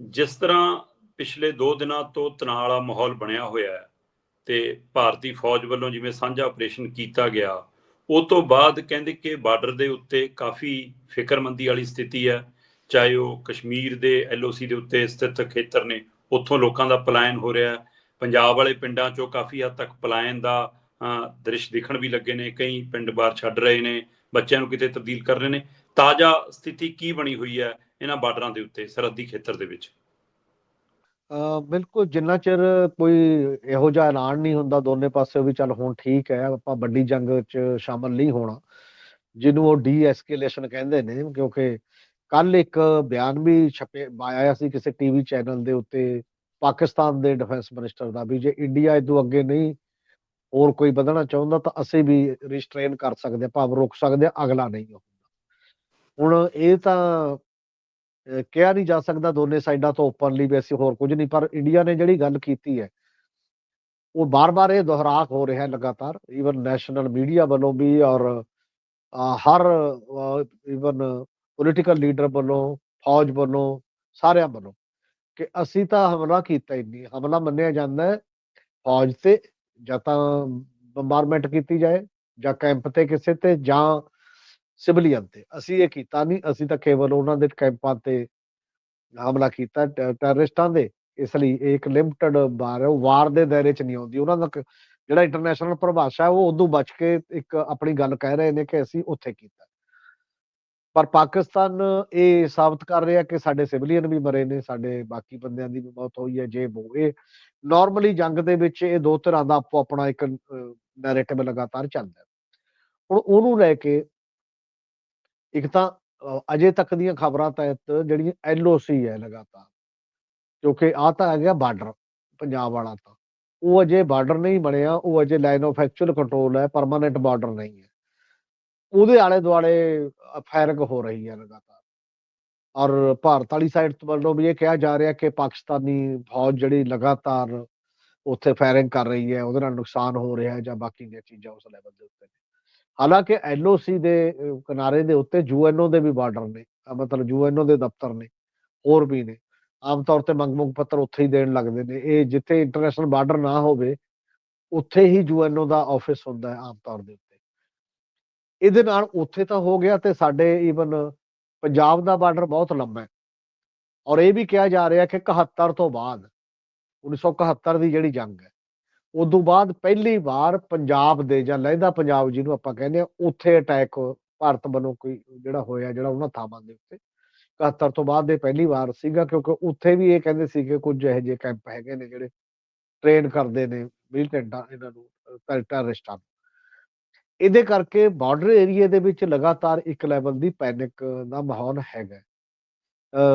ਜਿਸ ਤਰ੍ਹਾਂ ਪਿਛਲੇ 2 ਦਿਨਾਂ ਤੋਂ ਤਣਾਅ ਵਾਲਾ ਮਾਹੌਲ ਬਣਿਆ ਹੋਇਆ ਹੈ ਤੇ ਭਾਰਤੀ ਫੌਜ ਵੱਲੋਂ ਜਿਵੇਂ ਸਾਂਝਾ ਆਪਰੇਸ਼ਨ ਕੀਤਾ ਗਿਆ ਉਹ ਤੋਂ ਬਾਅਦ ਕਹਿੰਦੇ ਕਿ ਬਾਰਡਰ ਦੇ ਉੱਤੇ ਕਾਫੀ ਫਿਕਰਮੰਦੀ ਵਾਲੀ ਸਥਿਤੀ ਹੈ ਚਾਹੇ ਉਹ ਕਸ਼ਮੀਰ ਦੇ ਐਲਓਸੀ ਦੇ ਉੱਤੇ ਸਥਿਤ ਖੇਤਰ ਨੇ ਉੱਥੋਂ ਲੋਕਾਂ ਦਾ ਪਲਾਇਨ ਹੋ ਰਿਹਾ ਪੰਜਾਬ ਵਾਲੇ ਪਿੰਡਾਂ ਚੋਂ ਕਾਫੀ ਹੱਦ ਤੱਕ ਪਲਾਇਨ ਦਾ ਅ, ਦ੍ਰਿਸ਼ ਦਿਖਣ ਵੀ ਲੱਗੇ ਨੇ ਕਈ ਪਿੰਡ ਬਾਹਰ ਛੱਡ ਰਹੇ ਨੇ ਬੱਚਿਆਂ ਨੂੰ ਕਿਤੇ ਤਬਦੀਲ ਕਰ ਰਹੇ ਨੇ। ਤਾਜ਼ਾ ਸਥਿਤੀ ਕੀ ਬਣੀ ਹੋਈ ਹੈ? ਇਹਨਾਂ ਬਾਰਡਰਾਂ ਦੇ ਉੱਤੇ, ਸਰਹੱਦੀ ਖੇਤਰ ਦੇ ਵਿੱਚ? ਬਿਲਕੁਲ, ਜਿੰਨਾ ਚਿਰ ਕੋਈ ਇਹੋ ਜਿਹਾ ਐਲਾਨ ਨਹੀਂ ਹੁੰਦਾ ਦੋਨੇ ਪਾਸੇ ਵੀ ਚੱਲ ਹੁਣ ਠੀਕ ਹੈ, ਆਪਾਂ ਵੱਡੀ ਜੰਗ 'ਚ ਸ਼ਾਮਲ ਨਹੀਂ ਹੋਣਾ। ਜਿਹਨੂੰ ਉਹ ਡੀ ਕਹਿੰਦੇ ਨੇ, ਕਿਉਂਕਿ ਕੱਲ ਇੱਕ ਬਿਆਨ ਵੀ ਛਪੇ, ਆਇਆ ਸੀ ਕਿਸੇ ਟੀਵੀ ਚੈਨਲ ਦੇ ਉੱਤੇ, ਪਾਕਿਸਤਾਨ ਦੇ ਡਿਫੈਂਸ ਮਿਨਿਸਟਰ ਦਾ ਵੀ, ਜੇ ਇੰਡੀਆ ਇਦੋਂ ਅੱਗੇ ਨਹੀਂ ਹੋਰ ਕੋਈ ਵਧਣਾ ਚਾਹੁੰਦਾ, ਤਾਂ ਅਸੀਂ ਵੀ ਰਿਸਟ੍ਰੇਨ ਕਰ ਸਕਦੇ ਭਾਵ ਰੋਕ ਸਕਦੇ ਅਗਲਾ ਨਹੀਂ ਹੁੰਦਾ ਹੁਣ ਇਹ ਤਾਂ ਕਿਹਾ ਨਹੀਂ ਜਾ ਸਕਦਾ ਦੋਨੇ ਸਾਈਡਾਂ ਤੋਂ ਓਪਨਲੀ ਵੀ ਅਸੀਂ ਹੋਰ ਕੁਝ ਨਹੀਂ, ਪਰ ਇੰਡੀਆ ਨੇ ਜਿਹੜੀ ਗੱਲ ਕੀਤੀ ਹੈ, ਉਹ ਬਾਰ-ਬਾਰ ਇਹ ਦੁਹਰਾਅ ਹੋ ਰਿਹਾ ਲਗਾਤਾਰ ਈਵਨ ਨੈਸ਼ਨਲ ਮੀਡੀਆ ਵੱਲੋਂ ਵੀ ਔਰ ਹਰ ਈਵਨ ਪੋਲੀਟੀਕਲ ਲੀਡਰ ਵੱਲੋਂ, ਫੌਜ ਵੱਲੋਂ, ਸਾਰਿਆਂ ਵੱਲੋਂ ਕਿ ਅਸੀਂ ਤਾਂ ਹਮਲਾ ਕੀਤਾ ਹੀ ਨਹੀਂ। ਹਮਲਾ ਮੰਨਿਆ ਜਾਂਦਾ ਹੈ, ਫੌਜ ਤੇ ਜਾਂ ਤਾਂ ਬੰਬਾਰਮੈਂਟ ਕੀਤੀ ਜਾਏ ਜਾਂ ਕੈਂਪ ਤੇ ਕਿਸੇ ਤੇ ਜਾਂ ਸਿਵਲੀਅਨ ਤੇ। ਅਸੀਂ ਇਹ ਕੀਤਾ ਨਹੀਂ, ਅਸੀਂ ਤਾਂ ਕੇਵਲ ਉਹਨਾਂ ਦੇ ਕੈਂਪਾਂ ਤੇ ਹਮਲਾ ਕੀਤਾ ਟੈਰਰਿਸਟਾਂ ਦੇ। ਇਸ ਲਈ ਇੱਕ ਲਿਮਟਿਡ ਵਾਰ ਵਾਰ ਦੇ ਦਾਇਰੇ ਚ ਨਹੀਂ ਆਉਂਦੀ। ਉਹਨਾਂ ਦਾ ਜਿਹੜਾ ਇੰਟਰਨੈਸ਼ਨਲ ਪਰਿਭਾਸ਼ਾ ਉਹ ਉਦੋਂ ਬਚ ਕੇ ਇੱਕ ਆਪਣੀ ਗੱਲ ਕਹਿ ਰਹੇ ਨੇ ਕਿ ਅਸੀਂ ਉੱਥੇ ਕੀਤਾ। ਪਰ ਪਾਕਿਸਤਾਨ ਇਹ ਸਾਬਤ ਕਰ ਰਿਹਾ ਕਿ ਸਾਡੇ ਸਿਵਲੀਅਨ ਵੀ ਮਰੇ ਨੇ, ਸਾਡੇ ਬਾਕੀ ਬੰਦਿਆਂ ਦੀ ਵੀ ਮੌਤ ਹੋਈ ਹੈ, ਜੇ ਉਹ ਇਹ ਨਾਰਮਲੀ ਜੰਗ ਦੇ ਵਿੱਚ ਇਹ ਦੋ ਤਰ੍ਹਾਂ ਦਾ ਆਪੋ ਆਪਣਾ ਇੱਕ ਨੈਰੇਟਿਵ ਲਗਾਤਾਰ ਚੱਲਦਾ। ਹੁਣ ਉਹਨੂੰ ਲੈ ਕੇ ਇੱਕ ਤਾਂ ਅਜੇ ਤੱਕ ਦੀਆਂ ਖਬਰਾਂ ਤਹਿਤ ਜਿਹੜੀਆਂ ਐਲਓਸੀ ਹੈ ਲਗਾਤਾਰ, ਕਿਉਂਕਿ ਆ ਤਾਂ ਆ ਗਿਆ ਬਾਰਡਰ ਪੰਜਾਬ ਵਾਲਾ ਤਾਂ। ਉਹ ਅਜੇ ਬਾਰਡਰ ਨਹੀਂ ਬਣਿਆ, ਉਹ ਅਜੇ ਲਾਈਨ ਆਫ ਐਕਚੁਅਲ ਕੰਟਰੋਲ ਹੈ ਪਰਮਾਨੈਂਟ ਬਾਰਡਰ ਨਹੀਂ ਹੈ। ਉਹਦੇ ਆਲੇ ਦੁਆਲੇ ਫਾਇਰਿੰਗ ਹੋ ਰਹੀ ਹੈ ਲਗਾਤਾਰ। ਔਰ ਭਾਰਤ ਵਾਲੀ ਸਾਈਡ ਤੋਂ ਵੱਲੋਂ ਵੀ ਇਹ ਕਿਹਾ ਜਾ ਰਿਹਾ ਕਿ ਪਾਕਿਸਤਾਨੀ ਫੌਜ ਜਿਹੜੀ ਲਗਾਤਾਰ ਉੱਥੇ ਫਾਇਰਿੰਗ ਕਰ ਰਹੀ ਹੈ, ਉਹਦੇ ਨਾਲ ਨੁਕਸਾਨ ਹੋ ਰਿਹਾ ਹੈ ਜਾਂ ਬਾਕੀ ਦੀਆਂ ਚੀਜ਼ਾਂ ਉਸ ਲੈਵਲ ਦੇ ਉੱਤੇ ਹਾਲਾਂਕਿ ਐਲਓਸੀ ਦੇ ਕਿਨਾਰੇ ਦੇ ਉੱਤੇ ਯੂਐਨਓ ਦੇ ਵੀ ਬਾਰਡਰ ਨੇ ਅਹ ਮਤਲਬ ਯੂਐਨਓ ਦੇ ਦਫ਼ਤਰ ਨੇ, ਹੋਰ ਵੀ ਨੇ। ਆਮ ਤੌਰ ਤੇ ਮੰਗ ਮੰਗ ਪੱਤਰ ਉੱਥੇ ਹੀ ਦੇਣ ਲੱਗਦੇ ਨੇ। ਇਹ ਜਿੱਥੇ ਇੰਟਰਨੈਸ਼ਨਲ ਬਾਰਡਰ ਨਾ ਹੋਵੇ, ਉੱਥੇ ਹੀ ਯੂਐਨਓ ਦਾ ਆਫਿਸ ਹੁੰਦਾ ਹੈ ਆਮ ਤੌਰ ਦੇ ਉੱਤੇ। ਇਹਦੇ ਨਾਲ ਉੱਥੇ ਤਾਂ ਹੋ ਗਿਆ ਤੇ ਸਾਡੇ ਈਵਨ ਪੰਜਾਬ ਦਾ ਬਾਰਡਰ ਬਹੁਤ ਲੰਬਾ ਹੈ। ਔਰ ਇਹ ਵੀ ਕਿਹਾ ਜਾ ਰਿਹਾ ਕਿ 71 ਤੋਂ ਬਾਅਦ 1971 ਦੀ ਜਿਹੜੀ ਜੰਗ ਹੈ ਉਦੋਂ ਬਾਅਦ ਪਹਿਲੀ ਵਾਰ ਪੰਜਾਬ ਦੇ ਜਾਂ ਲਹਿੰਦਾ ਪੰਜਾਬ ਜਿਹਨੂੰ ਆਪਾਂ ਕਹਿੰਦੇ ਆ ਉੱਥੇ ਅਟੈਕ ਭਾਰਤ ਵੱਲੋਂ ਕੋਈ ਜਿਹੜਾ ਹੋਇਆ, ਜਿਹੜਾ ਉਹਨਾਂ ਥਾਵਾਂ ਦੇ ਉੱਤੇ। 71 ਤੋਂ ਬਾਅਦ ਦੇ ਪਹਿਲੀ ਵਾਰ ਸੀਗਾ, ਕਿਉਂਕਿ ਉੱਥੇ ਵੀ ਇਹ ਕਹਿੰਦੇ ਸੀ ਕਿ ਕੁਝ ਇਹੋ ਜਿਹੇ ਕੈਂਪ ਹੈਗੇ ਨੇ ਜਿਹੜੇ ਟ੍ਰੇਨ ਕਰਦੇ ਨੇ ਮਿਲੀਟੈਂਟਾਂ ਇਹਨਾਂ ਨੂੰ ਟੈਰਰਿਸਟਾਂ ਨੂੰ ਇਹਦੇ ਕਰਕੇ ਬਾਰਡਰ ਏਰੀਆ ਦੇ ਵਿੱਚ ਲਗਾਤਾਰ ਇੱਕ ਲੈਵਲ ਦੀ ਪੈਨਿਕ ਦਾ ਮਾਹੌਲ ਹੈਗਾ।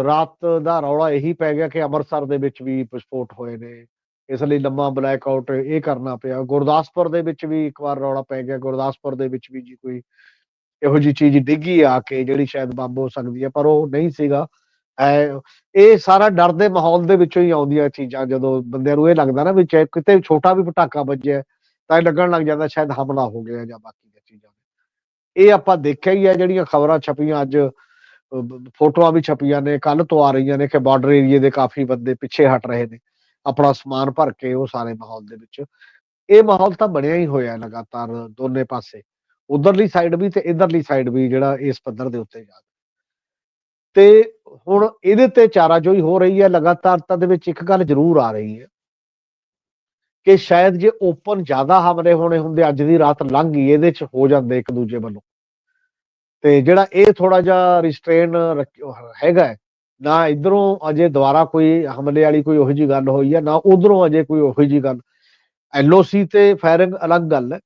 ਰਾਤ ਦਾ ਰੌਲਾ ਇਹੀ ਪੈ ਗਿਆ ਕਿ ਅੰਮ੍ਰਿਤਸਰ ਦੇ ਵਿੱਚ ਵੀ ਵਿਸਫੋਟ ਹੋਏ ਨੇ। ਇਸ ਲਈ ਲੰਮਾ ਬਲੈਕ ਆਊਟ ਇਹ ਕਰਨਾ ਪਿਆ। ਗੁਰਦਾਸਪੁਰ ਦੇ ਵਿੱਚ ਵੀ ਇੱਕ ਵਾਰ ਰੌਲਾ ਪੈ ਗਿਆ। ਗੁਰਦਾਸਪੁਰ ਦੇ ਵਿੱਚ ਵੀ ਜੀ ਕੋਈ ਇਹੋ ਜੀ ਚੀਜ਼ ਡਿੱਗੀ ਆ ਕੇ ਜਿਹੜੀ ਸ਼ਾਇਦ ਬੰਬ ਹੋ ਸਕਦੀ ਹੈ ਪਰ ਉਹ ਨਹੀਂ ਸੀਗਾ। ਇਹ ਸਾਰਾ ਡਰ ਦੇ ਮਾਹੌਲ ਦੇ ਵਿੱਚੋਂ ਹੀ ਆਉਂਦੀਆਂ ਚੀਜ਼ਾਂ ਜਦੋਂ ਬੰਦਿਆਂ ਨੂੰ ਇਹ ਲੱਗਦਾ ਨਾ ਵੀ ਚਾਹੇ ਕਿਤੇ ਛੋਟਾ ਵੀ ਪਟਾਕਾ ਵੱਜਿਆ, ਤਾਂ ਇਹ ਲੱਗਣ ਲੱਗ ਜਾਂਦਾ ਸ਼ਾਇਦ ਹਮਲਾ ਹੋ ਗਿਆ ਜਾਂ ਬਾਕੀ ਦੀਆਂ ਚੀਜ਼ਾਂ। ਇਹ ਆਪਾਂ ਦੇਖਿਆ ਹੀ ਹੈ ਜਿਹੜੀਆਂ ਖਬਰਾਂ ਛਪੀਆਂ ਅੱਜ ਫੋਟੋਆਂ ਵੀ ਛਪੀਆਂ ਨੇ। ਕੱਲ ਤੋਂ ਆ ਰਹੀਆਂ ਨੇ ਕਿ ਬਾਰਡਰ ਏਰੀਏ ਦੇ ਕਾਫੀ ਬੰਦੇ ਪਿੱਛੇ ਹਟ ਰਹੇ ਨੇ। ਆਪਣਾ ਸਮਾਨ ਭਰ ਕੇ ਉਹ ਸਾਰੇ ਮਾਹੌਲ ਦੇ ਵਿੱਚ। ਇਹ ਮਾਹੌਲ ਤਾਂ ਬਣਿਆ ਹੀ ਹੋਇਆ ਲਗਾਤਾਰ ਦੋਨੇ ਪਾਸੇ। ਉਧਰਲੀ ਸਾਈਡ ਵੀ ਤੇ ਇਧਰਲੀ ਸਾਈਡ ਵੀ ਜਿਹੜਾ ਇਸ ਪੱਧਰ ਦੇ ਉੱਤੇ ਜਾ ਤੇ ਹੁਣ ਇਹਦੇ ਤੇ ਚਾਰਾਜੋਈ ਹੋ ਰਹੀ ਹੈ ਲਗਾਤਾਰਤਾ ਦੇ ਵਿੱਚ ਇੱਕ ਗੱਲ ਜ਼ਰੂਰ ਆ ਰਹੀ ਹੈ। ਕਿ ਸ਼ਾਇਦ ਜੇ ਓਪਨ ਜ਼ਿਆਦਾ ਹਮਲੇ ਹੋਣੇ ਹੁੰਦੇ ਅੱਜ ਦੀ ਰਾਤ ਲੰਘ ਗਈ ਇਹਦੇ ਚ ਹੋ ਜਾਂਦੇ ਇੱਕ ਦੂਜੇ ਵੱਲੋਂ। ਤੇ ਜਿਹੜਾ ਇਹ ਥੋੜਾ ਜਿਹਾ ਰਿਸਟ੍ਰੇਨ ਹੈਗਾ ਹੈ, ਨਾ ਇਧਰੋਂ ਅਜੇ ਦੁਬਾਰਾ ਕੋਈ ਹਮਲੇ ਵਾਲੀ ਕੋਈ ਉਹੋ ਜੀ ਗੱਲ ਹੋਈ ਹੈ ਨਾ ਉਧਰੋਂ ਅਜੇ ਕੋਈ ਉਹੋ ਜੀ ਗੱਲ। ਐਲਓਸੀ ਤੇ ਫਾਇਰਿੰਗ ਅਲੱਗ ਗੱਲ ਹੈ।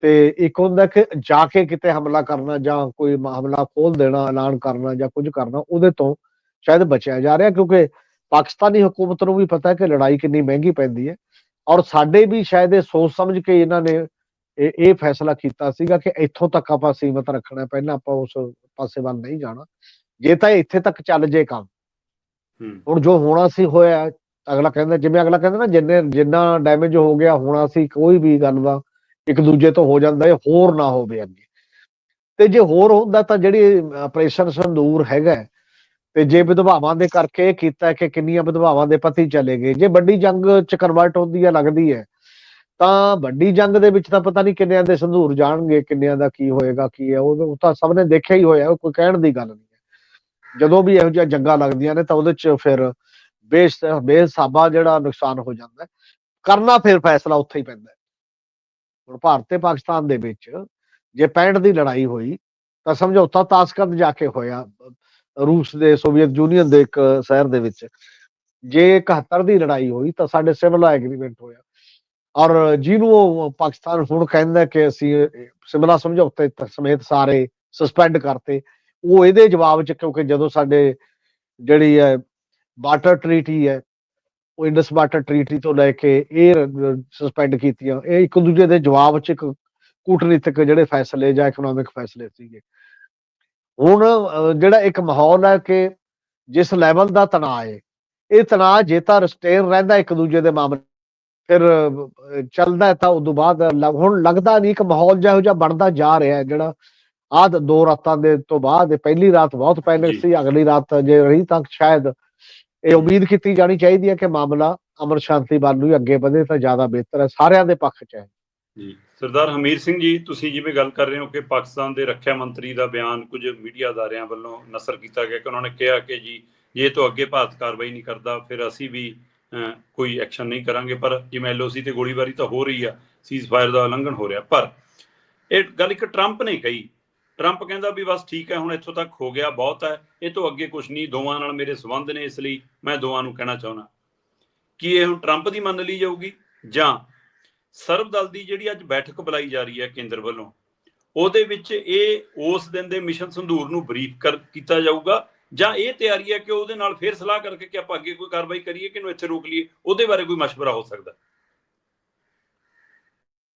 ਤੇ ਇੱਕ ਹੁੰਦਾ ਕਿ ਜਾ ਕੇ ਕਿਤੇ ਹਮਲਾ ਕਰਨਾ ਜਾਂ ਕੋਈ ਹਮਲਾ ਖੋਲ ਦੇਣਾ, ਐਲਾਨ ਕਰਨਾ ਜਾਂ ਕੁਝ ਕਰਨਾ, ਉਹਦੇ ਤੋਂ ਸ਼ਾਇਦ ਬਚਿਆ ਜਾ ਰਿਹਾ ਕਿਉਂਕਿ ਪਾਕਿਸਤਾਨੀ ਹਕੂਮਤ ਨੂੰ ਵੀ ਪਤਾ ਹੈ ਕਿ ਲੜਾਈ ਕਿੰਨੀ ਮਹਿੰਗੀ ਪੈਂਦੀ ਹੈ। ਔਰ ਸਾਡੇ ਵੀ ਸ਼ਾਇਦ ਇਹ ਸੋਚ ਸਮਝ ਕੇ ਇਹਨਾਂ ਨੇ ਇਹ ਇਹ ਫੈਸਲਾ ਕੀਤਾ ਸੀਗਾ ਕਿ ਇੱਥੋਂ ਤੱਕ ਆਪਾਂ ਸੀਮਤ ਰੱਖਣਾ, ਪਹਿਲਾਂ ਆਪਾਂ ਉਸ ਪਾਸੇ ਵੱਲ ਨਹੀਂ ਜਾਣਾ। ਜੇ ਤਾਂ ਇੱਥੇ ਤੱਕ ਚੱਲ ਜੇ ਕੰਮ। ਹੂੰ। ਹੁਣ ਜੋ ਹੋਣਾ ਸੀ ਹੋਇਆ ਅਗਲਾ ਕਹਿੰਦਾ ਜਿਵੇਂ ਅਗਲਾ ਕਹਿੰਦਾ ਨਾ ਜਿੰਨੇ ਜਿੰਨਾ ਡੈਮੇਜ ਹੋ ਗਿਆ ਹੋਣਾ ਸੀ ਕੋਈ ਵੀ ਗੱਲ ਦਾ ਇੱਕ ਦੂਜੇ ਤੋਂ ਹੋ ਜਾਂਦਾ ਇਹ ਹੋਰ ਨਾ ਹੋਵੇ ਅੱਗੇ। ਤੇ ਜੇ ਹੋਰ ਹੁੰਦਾ ਤਾਂ ਜਿਹੜੀ ਆਪਰੇਸ਼ਨ ਸੰਦੂਰ ਹੈਗਾ ਹੈ, ਤੇ ਜੇ ਵਿਧਵਾਵਾਂ ਦੇ ਕਰਕੇ ਇਹ ਕੀਤਾ ਕਿ ਕਿੰਨੀਆਂ ਵਿਧਵਾਵਾਂ ਦੇ ਪਤੀ ਚਲੇ ਗਏ ਜੇ ਵੱਡੀ ਜੰਗ ਚ ਕਨਵਰਟ ਹੁੰਦੀ ਹੈ ਲੱਗਦੀ ਹੈ ਤਾਂ ਵੱਡੀ ਜੰਗ ਦੇ ਵਿੱਚ ਤਾਂ ਪਤਾ ਨਹੀਂ ਕਿੰਨਿਆਂ ਦੇ ਸੰਧੂਰ ਜਾਣਗੇ ਕਿੰਨਿਆਂ ਦਾ ਕੀ ਹੋਏਗਾ ਕੀ ਹੈ ਉਹ ਤਾਂ ਸਭ ਨੇ ਦੇਖਿਆ ਹੀ ਹੋਇਆ ਕੋਈ ਕਹਿਣ ਦੀ ਗੱਲ ਨਹੀਂ ਹੈ। ਜਦੋਂ ਵੀ ਇਹੋ ਜਿਹੀਆਂ ਜੰਗਾਂ ਲੱਗਦੀਆਂ ਨੇ ਤਾਂ ਉਹਦੇ ਚ ਫਿਰ ਬੇਸ ਬੇਸਾਬਾ ਜਿਹੜਾ ਨੁਕਸਾਨ ਹੋ ਜਾਂਦਾ ਕਰਨਾ ਫਿਰ ਫੈਸਲਾ ਉੱਥੇ ਹੀ ਪੈਂਦਾ ਹੁਣ ਭਾਰਤ ਤੇ ਪਾਕਿਸਤਾਨ ਦੇ ਵਿੱਚ ਜੇ 65 ਦੀ ਲੜਾਈ ਹੋਈ, ਤਾਂ ਸਮਝੌਤਾ ਤਾਸਕੰਦ ਜਾ ਕੇ ਹੋਇਆ। ਰੂਸ ਦੇ, ਸੋਵੀਅਤ ਯੂਨੀਅਨ ਦੇ ਇੱਕ ਸ਼ਹਿਰ ਦੇ ਵਿੱਚ। ਜੇ 71 ਦੀ ਲੜਾਈ ਹੋਈ ਤਾਂ ਸਾਡੇ ਸਿਵਲ ਐਗਰੀਮੈਂਟ ਹੋਇਆ। ਔਰ ਜਿਹਨੂੰ ਪਾਕਿਸਤਾਨ ਹੁਣ ਕਹਿੰਦਾ ਕਿ ਅਸੀਂ ਸਿਮਲਾ ਸਮਝੌਤੇ ਸਮੇਤ ਸਾਰੇ ਸਸਪੈਂਡ ਕਰਤੇ। ਉਹ ਇਹਦੇ ਜਵਾਬ ਚ, ਕਿਉਂਕਿ ਜਦੋਂ ਸਾਡੇ ਜਿਹੜੀ ਹੈ ਵਾਟਰ ਟ੍ਰੀਟੀ ਹੈ, ਉਹ ਇੰਡਸ ਵਾਟਰ ਟ੍ਰੀਟੀ ਤੋਂ ਲੈ ਕੇ ਇਹ ਸਸਪੈਂਡ ਕੀਤੀਆਂ, ਇਹ ਇੱਕ ਦੂਜੇ ਦੇ ਜਵਾਬ ਚ ਕੂਟਨੀਤਿਕ ਜਿਹੜੇ ਫੈਸਲੇ ਜਾਂ ਇਕਨੋਮਿਕ ਫੈਸਲੇ ਸੀਗੇ। ਹੁਣ ਜਿਹੜਾ ਇੱਕ ਮਾਹੌਲ ਹੈ ਕਿ ਜਿਸ ਲੈਵਲ ਦਾ ਤਣਾਅ ਹੈ, ਇਹ ਤਣਾਅ ਜੇ ਤਾਂ ਰਸਟੇਨ ਰਹਿੰਦਾ ਇੱਕ ਦੂਜੇ ਦੇ ਮਾਮਲੇ ਫਿਰ ਚੱਲਦਾ ਤਾਂ ਉਦੋਂ ਬਾਅਦ, ਹੁਣ ਲੱਗਦਾ ਨਹੀਂ ਕਿ ਮਾਹੌਲ ਜਿਹੋ ਜਿਹਾ ਬਣਦਾ ਜਾ ਰਿਹਾ ਹੈ, ਜਿਹੜਾ ਆਹ ਦੋ ਰਾਤਾਂ ਦੇ ਤੋਂ ਬਾਅਦ ਪਹਿਲੀ ਰਾਤ ਬਹੁਤ ਪੈਨਿਕ। ਸੀ ਅਗਲੀ ਰਾਤ ਜੇ ਰਹੀ ਤਾਂ ਸ਼ਾਇਦ ਇਹ ਉਮੀਦ ਕੀਤੀ ਜਾਣੀ ਚਾਹੀਦੀ ਹੈ ਕਿ ਮਾਮਲਾ ਅਮਰ ਸ਼ਾਂਤੀ ਵੱਲ ਨੂੰ ਹੀ ਅੱਗੇ ਵਧੇ ਤਾਂ ਜ਼ਿਆਦਾ ਬਿਹਤਰ ਹੈ ਸਾਰਿਆਂ ਦੇ ਪੱਖ 'ਚ ਹੈ। ਜੀ। ਸਰਦਾਰ ਹਮੀਰ ਸਿੰਘ ਜੀ ਤੁਸੀਂ ਜਿਵੇਂ ਗੱਲ ਕਰ ਰਹੇ ਹੋ ਕਿ ਪਾਕਿਸਤਾਨ ਦੇ ਰੱਖਿਆ ਮੰਤਰੀ ਦਾ ਬਿਆਨ ਕੁਝ ਮੀਡੀਆ ਅਦਾਰਿਆਂ ਵੱਲੋਂ ਨਸਰ ਕੀਤਾ ਗਿਆ ਕਿ ਉਹਨਾਂ ਨੇ ਕਿਹਾ ਕਿ ਜੀ ਜੇ ਤੋਂ ਅੱਗੇ ਭਾਰਤ ਕਾਰਵਾਈ ਨਹੀਂ ਕਰਦਾ ਫਿਰ ਅਸੀਂ ਵੀ ਕੋਈ ਐਕਸ਼ਨ ਨਹੀਂ ਕਰਾਂਗੇ। ਪਰ ਜਿਵੇਂ ਐਲਓਸੀ ਤੇ ਗੋਲੀਬਾਰੀ ਤਾਂ ਹੋ ਰਹੀ ਆ ਸੀਜ਼ ਫਾਇਰ ਦਾ ਉਲੰਘਣ ਹੋ ਰਿਹਾ। ਪਰ ਇਹ ਗੱਲ ਇੱਕ ਟਰੰਪ ਨੇ ਕਹੀ ਟਰੰਪ ਕਹਿੰਦਾ ਵੀ ਬਸ ਠੀਕ ਹੈ ਹੁਣ ਇੱਥੋਂ ਤੱਕ ਹੋ ਗਿਆ ਬਹੁਤ ਹੈ ਇਹ ਤੋਂ ਅੱਗੇ ਕੁਝ ਨਹੀਂ ਦੋਵਾਂ ਨਾਲ ਮੇਰੇ ਸਬੰਧ ਨੇ ਇਸ ਲਈ ਮੈਂ ਦੋਵਾਂ ਨੂੰ ਕਹਿਣਾ ਚਾਹੁੰਦਾ ਕੀ ਇਹ ਹੁਣ ਟਰੰਪ ਦੀ ਮੰਨ ਲਈ ਜਾਊਗੀ ਜਾਂ ਸਰਬ ਦਲ ਦੀ ਜਿਹੜੀ ਅੱਜ ਬੈਠਕ ਬੁਲਾਈ ਜਾ ਰਹੀ ਹੈ ਕੇਂਦਰ ਵੱਲੋਂ ਉਹਦੇ ਵਿੱਚ ਇਹ ਉਸ ਦਿਨ ਦੇ ਮਿਸ਼ਨ ਸੰਧੂਰ ਨੂੰ ਬਰੀਫ ਕਰ ਕੀਤਾ ਜਾਊਗਾ ਜਾਂ ਇਹ ਤਿਆਰੀ ਹੈ ਕਿ ਉਹਦੇ ਨਾਲ ਫੇਰ ਸਲਾਹ ਕਰਕੇ ਕਿ ਆਪਾਂ ਅੱਗੇ ਕੋਈ ਕਾਰਵਾਈ ਕਰੀਏ ਕਿ ਇਹਨੂੰ ਇੱਥੇ ਰੋਕ ਲਈਏ ਉਹਦੇ ਬਾਰੇ ਕੋਈ مشورہ ਹੋ ਸਕਦਾ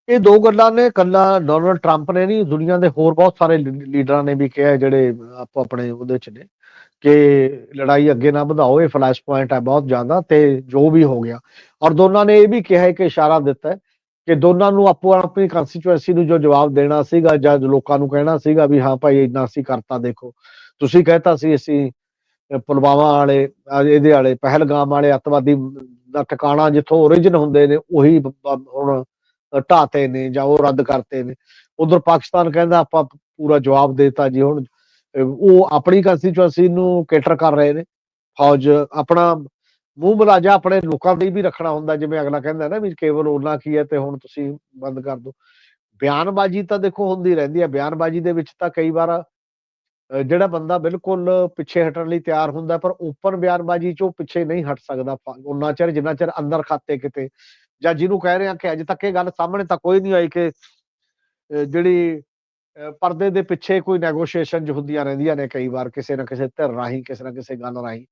ਇਹ ਦੋ ਗੱਲਾਂ ਨੇ ਕੱਲਾ ਡੋਨਲਡ ਟਰੰਪ ਨੇ ਨਹੀਂ, ਦੁਨੀਆ ਦੇ ਹੋਰ ਬਹੁਤ ਸਾਰੇ ਲੀਡਰਾਂ ਨੇ ਵੀ ਕਿਹਾ, ਜਿਹੜੇ ਆਪੋ, ਆਪਣੇ ਉਹਦੇ ਚ ਨੇ ਕਿ ਲੜਾਈ ਅੱਗੇ ਨਾ ਵਧਾਓ, ਇਹ ਫਲੈਸ਼ ਪੁਆਇੰਟ ਹੈ ਬਹੁਤ ਜ਼ਿਆਦਾ ਤੇ ਜੋ ਵੀ ਹੋ ਗਿਆ। ਔਰ ਦੋਨਾਂ ਨੇ ਇਹ ਵੀ ਕਿਹਾ ਹੈ ਕਿ ਇਸ਼ਾਰਾ ਦਿੱਤਾ ਹੈ ਕਿ ਦੋਨਾਂ ਨੂੰ ਆਪੋ, ਆਪਣੀ ਕੰਸਟੀਚੁਐਂਸੀ ਨੂੰ ਜੋ ਜਵਾਬ ਦੇਣਾ ਸੀਗਾ ਜਾਂ ਲੋਕਾਂ ਨੂੰ ਕਹਿਣਾ ਸੀਗਾ ਵੀ ਹਾਂ ਭਾਈ ਇੰਨਾ ਅਸੀਂ ਕਰਤਾ, ਦੇਖੋ। ਤੁਸੀਂ ਕਹਿਤਾ ਸੀ, ਅਸੀਂ ਪੁਲਵਾਮਾ ਵਾਲੇ, ਇਹਦੇ ਵਾਲੇ, ਪਹਿਲਗਾਮ ਵਾਲੇ ਅੱਤਵਾਦੀ ਦਾ ਟਿਕਾਣਾ ਜਿੱਥੋਂ origin ਹੁੰਦੇ ਨੇ, ਉਹੀ ਹੁਣ ਢਾਤੇ ਨੇ ਜਾਂ ਉਹ ਰੱਦ ਕਰਤੇ ਨੇ। ਉਧਰ ਪਾਕਿਸਤਾਨ ਕਹਿੰਦਾ ਆਪਾਂ ਪੂਰਾ ਜਵਾਬ ਦੇਤਾ ਜੀ। ਹੁਣ ਉਹ ਆਪਣੀ ਕੰਸਟੀਚੁਐਂਸੀ ਨੂੰ ਕੇਟਰ ਕਰ ਰਹੇ ਨੇ। ਫੌਜ ਆਪਣਾ ਮੂੰਹ ਮਲਾਜਾ ਆਪਣੇ ਲੋਕਾਂ ਲਈ ਵੀ ਰੱਖਣਾ ਹੁੰਦਾ, ਜਿਵੇਂ ਅਗਲਾ ਕਹਿੰਦਾ ਨਾ ਵੀ ਕੇਵਲ ਉਹਨਾਂ ਕੀ ਹੈ ਤੇ ਹੁਣ ਤੁਸੀਂ ਬੰਦ ਕਰ ਦਿਓ ਬਿਆਨਬਾਜ਼ੀ ਤਾਂ ਦੇਖੋ ਹੁੰਦੀ ਰਹਿੰਦੀ ਹੈ। ਬਿਆਨਬਾਜ਼ੀ ਦੇ ਵਿੱਚ ਤਾਂ ਕਈ ਵਾਰ ਜਿਹੜਾ ਬੰਦਾ ਬਿਲਕੁਲ ਪਿੱਛੇ ਹਟਣ ਲਈ ਤਿਆਰ ਹੁੰਦਾ, ਪਰ ਓਪਨ ਬਿਆਨਬਾਜ਼ੀ ਚੋਂ ਪਿੱਛੇ ਨਹੀਂ ਹਟ ਸਕਦਾ। ਉਹਨਾਂ ਚਿਰ, ਜਿੰਨਾ ਚਿਰ ਅੰਦਰ ਖਾਤੇ ਕਿਤੇ ਜਾਂ ਜਿਹਨੂੰ ਕਹਿ ਰਹੇ ਆ ਕਿ ਅਜੇ ਤੱਕ ਇਹ ਗੱਲ ਸਾਹਮਣੇ ਤਾਂ ਕੋਈ ਨਹੀਂ ਆਈ ਕਿ ਜਿਹੜੀ ਪਰਦੇ ਦੇ ਪਿੱਛੇ ਕੋਈ ਨੈਗੋਸ਼ੀਏਸ਼ਨ ਜੋ ਹੁੰਦੀਆਂ ਰਹਿੰਦੀਆਂ ਨੇ ਕਈ ਵਾਰ ਕਿਸੇ ਨਾ ਕਿਸੇ ਧਿਰ ਰਾਹੀਂ, ਕਿਸੇ ਨਾ ਕਿਸੇ ਗੱਲ ਰਾਹੀਂ,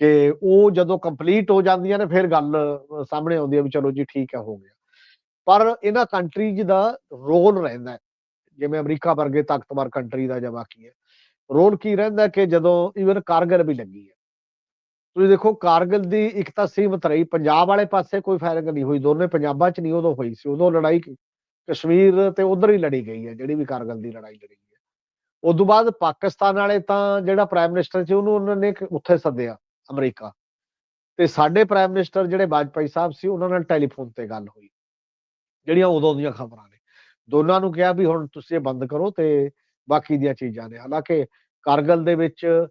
ਕਿ ਉਹ ਜਦੋਂ ਕੰਪਲੀਟ ਹੋ ਜਾਂਦੀਆਂ ਨੇ ਫਿਰ ਗੱਲ ਸਾਹਮਣੇ ਆਉਂਦੀ ਹੈ ਵੀ ਚਲੋ ਜੀ ਠੀਕ ਹੈ, ਹੋ ਗਿਆ। ਪਰ ਇਹਨਾਂ ਕੰਟਰੀਜ਼ ਦਾ ਰੋਲ ਰਹਿੰਦਾ ਜਿਵੇਂ ਅਮਰੀਕਾ ਵਰਗੇ ਤਾਕਤਵਰ ਕੰਟਰੀ ਦਾ ਜਾਂ ਬਾਕੀ ਹੈ। ਰੋਲ ਕੀ ਰਹਿੰਦਾ ਕਿ ਜਦੋਂ ਈਵਨ ਕਾਰਗਲ ਵੀ ਲੱਗੀ ਹੈ। ਤੁਸੀਂ ਦੇਖੋ, ਕਾਰਗਿਲ ਦੀ ਇੱਕ ਤਾਂ ਸੀਮਤ ਰਹੀ। ਪੰਜਾਬ ਵਾਲੇ ਪਾਸੇ ਕੋਈ ਫਾਇਰਿੰਗ ਨਹੀਂ ਹੋਈ। ਦੋਨੇ ਪੰਜਾਬਾਂ 'ਚ ਨਹੀਂ, ਉਦੋਂ ਹੋਈ ਸੀ। ਉਦੋਂ ਲੜਾਈ ਕਸ਼ਮੀਰ ਤੇ ਉਧਰ ਹੀ ਲੜੀ ਗਈ ਹੈ, ਜਿਹੜੀ ਵੀ ਕਾਰਗਿਲ ਦੀ ਲੜਾਈ ਲੜੀ ਗਈ ਹੈ। ਉਸ ਤੋਂ ਬਾਅਦ ਪਾਕਿਸਤਾਨ ਵਾਲੇ ਤਾਂ ਜਿਹੜਾ ਪ੍ਰਾਈਮ ਮਿਨਿਸਟਰ ਸੀ, ਉਹਨੂੰ ਉਹਨਾਂ ਨੇ ਉੱਥੇ ਸੱਦਿਆ, ਅਮਰੀਕਾ। ਤੇ ਸਾਡੇ ਪ੍ਰਾਈਮ ਮਿਨਿਸਟਰ ਜਿਹੜੇ ਵਾਜਪਾਈ ਸਾਹਿਬ ਸੀ, ਉਹਨਾਂ ਨਾਲ ਟੈਲੀਫੋਨ ਤੇ ਗੱਲ ਹੋਈ। ਜਿਹੜੀਆਂ ਉਦੋਂ ਦੀਆਂ ਖਬਰਾਂ ਨੇ। ਦੋਨਾਂ ਨੂੰ ਕਿਹਾ ਵੀ ਹੁਣ ਤੁਸੀਂ ਇਹ ਬੰਦ ਕਰੋ ਤੇ ਬਾਕੀ ਦੀਆਂ ਚੀਜ਼ਾਂ ਨੇ। ਹਾਲਾਂਕਿ ਕਾਰਗਲ ਦੇ ਵਿੱਚ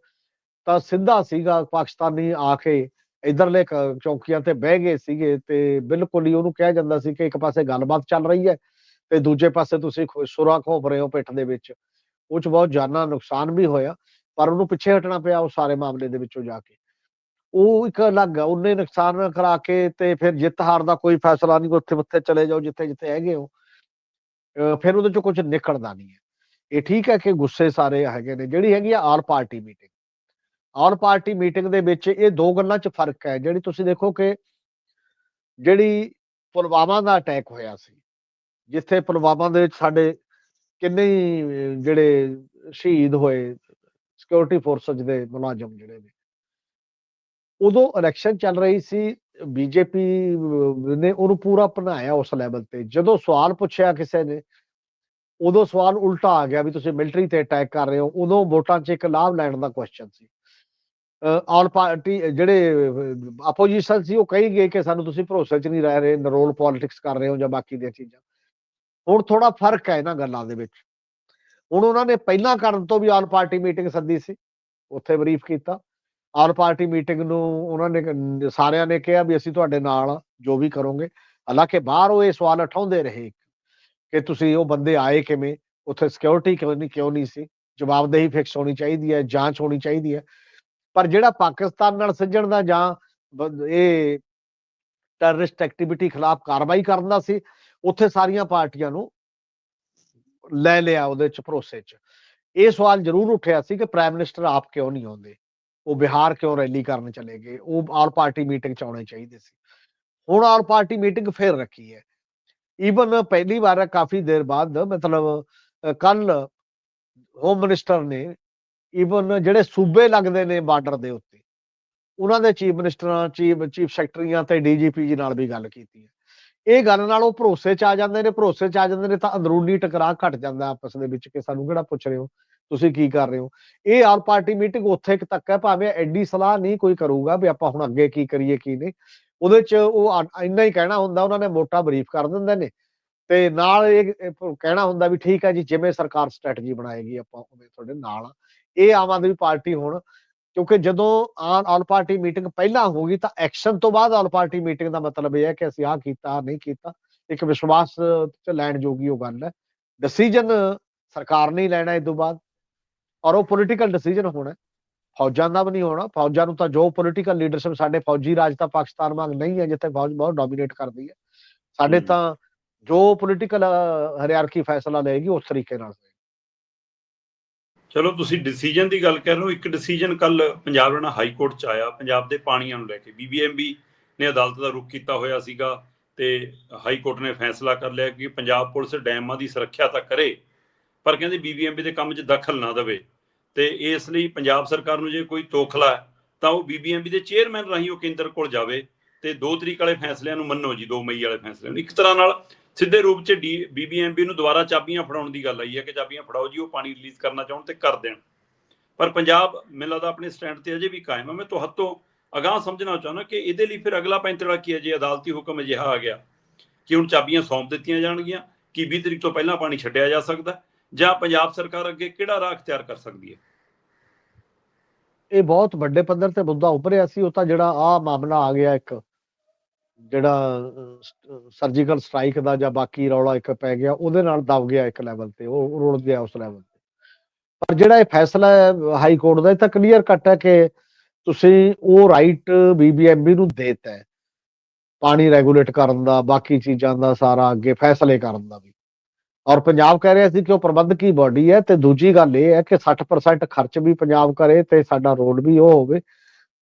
ਤਾਂ ਸਿੱਧਾ ਸੀਗਾ ਪਾਕਿਸਤਾਨੀ ਆ ਕੇ ਇਧਰਲੇ ਚੌਕੀਆਂ ਤੇ ਬਹਿ ਗਏ ਸੀਗੇ ਤੇ ਬਿਲਕੁਲ ਹੀ ਉਹਨੂੰ ਕਿਹਾ ਜਾਂਦਾ ਸੀ ਕਿ ਇੱਕ ਪਾਸੇ ਗੱਲਬਾਤ ਚੱਲ ਰਹੀ ਹੈ ਤੇ ਦੂਜੇ ਪਾਸੇ ਤੁਸੀਂ ਖੁ- ਸੁਰਾਂ ਘੋਪ ਰਹੇ ਹੋ ਪਿੱਠ ਦੇ ਵਿੱਚ। ਉਹ ਚ ਬਹੁਤ ਜਾਨਾਂ ਨੁਕਸਾਨ ਵੀ ਹੋਇਆ, ਪਰ ਉਹਨੂੰ ਪਿੱਛੇ ਹਟਣਾ ਪਿਆ ਉਹ ਸਾਰੇ ਮਾਮਲੇ ਦੇ ਵਿੱਚੋਂ ਜਾ ਕੇ। ਉਹ ਇੱਕ ਅਲੱਗ ਆ, ਉਹਨੇ ਨੁਕਸਾਨ ਕਰਾ ਕੇ ਤੇ ਫਿਰ ਜਿੱਤ ਹਾਰ ਦਾ ਕੋਈ ਫੈਸਲਾ ਨਹੀਂ, ਉੱਥੇ ਉੱਥੇ ਚਲੇ ਜਾਓ, ਜਿੱਥੇ ਜਿੱਥੇ ਹੈਗੇ ਹੋ। ਅਹ ਫਿਰ ਉਹਦੇ ਚੋਂ ਕੁਝ ਨਿਕਲਦਾ ਨਹੀਂ ਹੈ। ਇਹ ਠੀਕ ਹੈ ਕਿ ਗੁੱਸੇ ਸਾਰੇ ਹੈਗੇ ਨੇ, ਜਿਹੜੀ ਹੈਗੀ ਆ all party meeting. All party meeting ਦੇ ਵਿੱਚ ਇਹ ਦੋ ਗੱਲਾਂ 'ਚ ਫ਼ਰਕ ਹੈ, ਜਿਹੜੀ ਤੁਸੀਂ ਦੇਖੋ ਕਿ ਜਿਹੜੀ ਪੁਲਵਾਮਾ ਦਾ ਅਟੈਕ ਹੋਇਆ ਸੀ, ਜਿੱਥੇ ਪੁਲਵਾਮਾ ਦੇ ਵਿੱਚ ਸਾਡੇ ਕਿੰਨੇ ਜਿਹੜੇ ਸ਼ਹੀਦ ਹੋਏ ਸਿਕਿਉਰਿਟੀ ਫੋਰਸਸ ਦੇ ਮੁਲਾਜ਼ਮ ਜਿਹੜੇ ਨੇ, ਉਦੋਂ ਇਲੈਕਸ਼ਨ ਚੱਲ ਰਹੀ ਸੀ, ਬੀਜੇਪੀ ਨੇ ਉਹਨੂੰ ਪੂਰਾ ਅਪਣਾਇਆ ਉਸ ਲੈਵਲ ਤੇ, ਜਦੋਂ ਸਵਾਲ ਪੁੱਛਿਆ ਕਿਸੇ ਨੇ, ਉਦੋਂ ਸਵਾਲ ਉਲਟਾ ਆ ਗਿਆ ਵੀ ਤੁਸੀਂ ਮਿਲਟਰੀ ਤੇ ਅਟੈਕ ਕਰ ਰਹੇ ਹੋ, ਉਦੋਂ ਵੋਟਾਂ 'ਚ ਇੱਕ ਲਾਭ ਲੈਣ ਦਾ ਕੁਐਸਚਨ ਸੀ। ਆਲ ਪਾਰਟੀ ਜਿਹੜੇ ਆਪੋਜੀਸ਼ਨ ਸੀ ਉਹ ਕਹੀ ਗਏ ਕਿ ਸਾਨੂੰ ਤੁਸੀਂ ਭਰੋਸੇ 'ਚ ਨਹੀਂ ਰਹਿ ਰਹੇ ਨਰੋਲ ਪੋਲਿਟਿਕਸ ਕਰ ਰਹੇ ਹੋ ਜਾਂ ਬਾਕੀ ਦੀਆਂ ਚੀਜ਼ਾਂ। ਹੁਣ ਥੋੜਾ ਫ਼ਰਕ ਹੈ ਇਹਨਾਂ ਗੱਲਾਂ ਦੇ ਵਿੱਚ। ਹੁਣ ਉਹਨਾਂ ਨੇ ਪਹਿਲਾਂ ਕਰਨ ਤੋਂ ਵੀ ਆਲ ਪਾਰਟੀ ਮੀਟਿੰਗ ਸੱਦੀ ਸੀ ਉੱਥੇ ਬਰੀਫ ਕੀਤਾ। ਆਲ ਪਾਰਟੀ ਮੀਟਿੰਗ ਨੂੰ ਉਹਨਾਂ ਨੇ ਸਾਰਿਆਂ ਨੇ ਕਿਹਾ ਵੀ ਅਸੀਂ ਤੁਹਾਡੇ ਨਾਲ ਆ, ਜੋ ਵੀ ਕਰੋਗੇ। ਹਾਲਾਂਕਿ ਬਾਹਰ ਉਹ ਇਹ ਸਵਾਲ ਉਠਾਉਂਦੇ ਰਹੇ ਕਿ ਤੁਸੀਂ ਉਹ ਬੰਦੇ ਆਏ ਕਿਵੇਂ? ਉੱਥੇ ਸਿਕਿਉਰਿਟੀ ਕਿਉਂ ਨਹੀਂ ਕਿਉਂ ਨਹੀਂ ਸੀ? ਜਵਾਬਦੇਹੀ ਫਿਕਸ ਹੋਣੀ ਚਾਹੀਦੀ ਹੈ ਜਾਂਚ ਹੋਣੀ ਚਾਹੀਦੀ ਹੈ। ਪਰ ਜਿਹੜਾ ਪਾਕਿਸਤਾਨ ਨਾਲ ਸੱਜਣ ਦਾ ਜਾਂ ਇਹ ਟੈਰਰਿਸਟ ਐਕਟੀਵਿਟੀ ਖਿਲਾਫ ਕਾਰਵਾਈ ਕਰਨ ਦਾ ਸੀ, ਉੱਥੇ ਸਾਰੀਆਂ ਪਾਰਟੀਆਂ ਨੂੰ ਲੈ ਲਿਆ ਉਹਦੇ ਚ, ਭਰੋਸੇ ਚ। ਇਹ ਸਵਾਲ ਜ਼ਰੂਰ ਉੱਠਿਆ ਸੀ ਕਿ ਪ੍ਰਾਈਮ ਮਿਨਿਸਟਰ ਆਪ ਕਿਉਂ ਨਹੀਂ ਆਉਂਦੇ? ਉਹ ਬਿਹਾਰ ਕਿਉਂ ਰੈਲੀ ਕਰਨ ਚਲੇ ਗਏ? ਉਹ ਆਲ ਪਾਰਟੀ ਮੀਟਿੰਗ ਚ ਆਉਣੇ ਚਾਹੀਦੇ ਸੀ। ਹੁਣ ਆਲ ਪਾਰਟੀ ਮੀਟਿੰਗ ਫੇਰ ਰੱਖੀ ਹੈ। ਈਵਨ ਪਹਿਲੀ ਵਾਰ, ਕਾਫੀ ਦੇਰ ਬਾਅਦ ਮਤਲਬ ਕੱਲ ਹੋਮ ਮਿਨਿਸਟਰ ਨੇ ਈਵਨ ਜਿਹੜੇ ਸੂਬੇ ਲੱਗਦੇ ਨੇ ਬਾਰਡਰ ਦੇ ਉੱਤੇ, ਉਹਨਾਂ ਦੇ ਚੀਫ ਮਿਨਿਸਟਰਾਂ ਚੀਫ ਚੀਫ ਸੈਕਟਰੀਆਂ ਤੇ ਡੀਜੀਪੀ ਜੀ ਨਾਲ ਵੀ ਗੱਲ ਕੀਤੀ ਹੈ। ਇਹ ਗੱਲ ਨਾਲ ਉਹ ਭਰੋਸੇ ਚ ਆ ਜਾਂਦੇ ਨੇ, ਭਰੋਸੇ ਚ ਆ ਜਾਂਦੇ ਨੇ ਤਾਂ ਅੰਦਰੂਨੀ ਟਕਰਾਅ ਘਟ ਜਾਂਦਾ ਆਪਸ ਦੇ ਵਿੱਚ ਕਿ ਸਾਨੂੰ ਕਿਹੜਾ ਪੁੱਛ ਰਹੇ ਹੋ, ਤੁਸੀਂ ਕੀ ਕਰ ਰਹੇ ਹੋ? ਇਹ ਆਲ ਪਾਰਟੀ ਮੀਟਿੰਗ ਉੱਥੇ ਇੱਕ ਤੱਕ ਹੈ, ਭਾਵੇਂ ਐਡੀ ਸਲਾਹ ਨਹੀਂ ਕੋਈ ਕਰੂਗਾ ਵੀ ਆਪਾਂ ਹੁਣ ਅੱਗੇ ਕੀ ਕਰੀਏ, ਕੀ ਨਹੀਂ। ਉਹਦੇ ਚ ਉਹ ਇੰਨਾ ਹੀ ਕਹਿਣਾ ਹੁੰਦਾ, ਉਹਨਾਂ ਨੇ ਮੋਟਾ ਬਰੀਫ ਕਰ ਦਿੰਦੇ ਨੇ। ਤੇ ਨਾਲ ਇਹ ਕਹਿਣਾ ਹੁੰਦਾ ਵੀ ਠੀਕ ਹੈ ਜੀ, ਜਿਵੇਂ ਸਰਕਾਰ ਸਟ੍ਰੈਟਜੀ ਬਣਾਏਗੀ ਆਪਾਂ ਉਵੇਂ ਤੁਹਾਡੇ ਨਾਲ ਇਹ ਆਮ ਆਦਮੀ ਪਾਰਟੀ ਹੁਣ ਕਿਉਂਕਿ ਜਦੋਂ ਆਲ ਆਲ ਪਾਰਟੀ ਮੀਟਿੰਗ ਪਹਿਲਾਂ ਹੋਗੀ ਤਾਂ ਐਕਸ਼ਨ ਤੋਂ ਬਾਅਦ ਆਲ ਪਾਰਟੀ ਮੀਟਿੰਗ ਦਾ ਮਤਲਬ ਇਹ ਹੈ ਕਿ ਅਸੀਂ ਆਹ ਕੀਤਾ ਨਹੀਂ ਕੀਤਾ ਇੱਕ ਵਿਸ਼ਵਾਸ ਚ ਲੈਣ ਜੋਗੀ ਉਹ ਗੱਲ ਹੈ ਡਿਸੀਜਨ ਸਰਕਾਰ ਨੇ ਹੀ ਲੈਣਾ ਇਸ ਤੋਂ ਬਾਅਦ ਔਰ ਉਹ ਪੋਲੀਟੀਕਲ ਡਿਸੀਜਨ ਹੋਣਾ ਹੈ। ਫੌਜਾਂ ਦਾ ਵੀ ਨਹੀਂ ਹੋਣਾ ਫੌਜਾਂ ਨੂੰ ਤਾਂ ਜੋ ਪੋਲੀਟੀਕਲ ਲੀਡਰਸ਼ਿਪ ਸਾਡੇ ਫੌਜੀ ਰਾਜ ਤਾਂ ਪਾਕਿਸਤਾਨ ਵਾਂਗ ਨਹੀਂ ਹੈ ਜਿੱਥੇ ਫੌਜ ਬਹੁਤ ਡੋਮੀਨੇਟ ਕਰਦੀ ਹੈ ਸਾਡੇ। ਤਾਂ ਜੋ ਪੋਲੀਟੀਕਲ ਹਰਿਆਰਕੀ ਫੈਸਲਾ ਲਏਗੀ ਉਸ ਤਰੀਕੇ ਨਾਲ। ਚਲੋ ਤੁਸੀਂ ਡਿਸੀਜਨ ਦੀ ਗੱਲ ਕਰ ਰਹੇ ਹੋ, ਇੱਕ ਡਿਸੀਜਨ ਕੱਲ ਪੰਜਾਬ ਰਣਾ ਹਾਈ ਕੋਰਟ ਚ ਆਇਆ, ਪੰਜਾਬ ਦੇ ਪਾਣੀਆਂ ਨੂੰ ਲੈ ਕੇ। ਬੀਬੀਐਮਬੀ ਨੇ ਅਦਾਲਤ ਦਾ ਰੁਖ ਕੀਤਾ ਹੋਇਆ ਸੀਗਾ ਤੇ ਹਾਈ ਕੋਰਟ ਨੇ ਫੈਸਲਾ ਕਰ ਲਿਆ ਕਿ ਪੰਜਾਬ ਪੁਲਿਸ ਡੈਮਾਂ ਦੀ ਸੁਰੱਖਿਆ ਤਾਂ ਕਰੇ, ਪਰ ਕਹਿੰਦੇ ਬੀਬੀਐਮਬੀ ਦੇ ਕੰਮ 'ਚ ਦਖਲ ਨਾ ਦੇਵੇ ਤੇ ਇਸ ਲਈ ਪੰਜਾਬ ਸਰਕਾਰ ਨੂੰ ਜੇ ਕੋਈ ਤੋਖਲਾ ਤਾਂ ਉਹ ਬੀਬੀਐਮਬੀ ਦੇ ਚੇਅਰਮੈਨ ਰਾਹੀਂ ਉਹ ਕੇਂਦਰ ਕੋਲ ਜਾਵੇ ਤੇ ਦੋ ਤਰੀਕ ਵਾਲੇ ਫੈਸਲਿਆਂ ਨੂੰ ਮੰਨੋ ਜੀ 2 ਮਈ ਵਾਲੇ ਫੈਸਲਿਆਂ ਨੂੰ। ਇੱਕ ਤਰ੍ਹਾਂ ਨਾਲ ਸਿੱਧੇ ਰੂਪ 'ਚ ਬੀਬੀਐਮਬੀ ਨੂੰ ਦੁਬਾਰਾ ਚਾਬੀਆਂ ਫੜਾਉਣ ਦੀ ਗੱਲ ਆਈ ਹੈ ਕਿ ਚਾਬੀਆਂ ਫੜਾਓ ਜੀ, ਉਹ ਪਾਣੀ ਰਿਲੀਜ਼ ਕਰਨਾ ਚਾਹਣ ਤੇ ਕਰ ਦੇਣ। ਪਰ ਪੰਜਾਬ ਮੈਨੂੰ ਲੱਗਦਾ ਆਪਣੇ ਸਟੈਂਡ ਤੇ ਅਜੇ ਵੀ ਕਾਇਮ ਹੈ। ਮੈਂ ਤੁਹਾਤੋਂ ਅਗਾਹ ਸਮਝਣਾ ਚਾਹੁੰਦਾ ਕਿ ਇਹਦੇ ਲਈ ਫਿਰ ਅਗਲਾ ਪੈਂਤੜਾ ਕੀ ਹੈ? ਜੇ ਅਦਾਲਤੀ ਹੁਕਮ ਅਜਿਹਾ ਆ ਗਿਆ ਕਿ ਹੁਣ ਚਾਬੀਆਂ ਸੌਂਪ ਦਿੱਤੀਆਂ ਜਾਣਗੀਆਂ, ਕਿ 20 ਤਰੀਕ ਤੋਂ ਪਹਿਲਾਂ ਪਾਣੀ ਛੱਡਿਆ ਜਾ ਸਕਦਾ ਜਾਂ ਪੰਜਾਬ ਸਰਕਾਰ ਅੱਗੇ ਕਿਹੜਾ ਰਾਹ ਅਖਤਿਆਰ ਕਰ ਸਕਦੀ ਹੈ? ਇਹ ਬਹੁਤ ਵੱਡੇ ਪੱਧਰ ਤੇ ਮੁੱਦਾ ਉੱਭਰਿਆ ਸੀ। ਉਹ ਤਾਂ ਜਿਹੜਾ ਆ ਮਾਮਲਾ ਆ ਗਿਆ ਇੱਕ। ਜਿਹੜਾ ਸਰਜੀਕਲ ਸਟ੍ਰਾਈਕ ਦਾ ਜਾਂ ਬਾਕੀ ਰੌਲਾ ਇੱਕ ਪੈ ਗਿਆ, ਉਹਦੇ ਨਾਲ ਦਬ ਗਿਆ ਇੱਕ ਲੈਵਲ ਤੇ, ਉਹ ਰੁੜ ਗਿਆ ਉਸ ਲੈਵਲ ਤੇ। ਪਰ ਜਿਹੜਾ ਇਹ ਫੈਸਲਾ ਹਾਈ ਕੋਰਟ ਦਾ, ਇਹ ਤਾਂ ਕਲੀਅਰ ਕੱਟ ਹੈ ਕਿ ਤੁਸੀਂ ਉਹ ਰਾਈਟ ਬੀਬੀਐਮਬੀ ਨੂੰ ਦੇਤਾ ਹੈ। ਪਾਣੀ ਰੈਗੂਲੇਟ ਕਰਨ ਦਾ, ਬਾਕੀ ਚੀਜ਼ਾਂ ਦਾ ਸਾਰਾ ਅੱਗੇ ਫੈਸਲੇ ਕਰਨ ਦਾ ਵੀ। ਔਰ ਪੰਜਾਬ ਕਹਿ ਰਿਹਾ ਸੀ ਕਿ ਉਹ ਪ੍ਰਬੰਧਕੀ ਬਾਡੀ ਹੈ ਤੇ ਦੂਜੀ ਗੱਲ ਇਹ ਹੈ ਕਿ 60% ਖਰਚ ਵੀ ਪੰਜਾਬ ਕਰੇ ਤੇ ਸਾਡਾ ਰੋਡ ਵੀ ਉਹ ਹੋਵੇ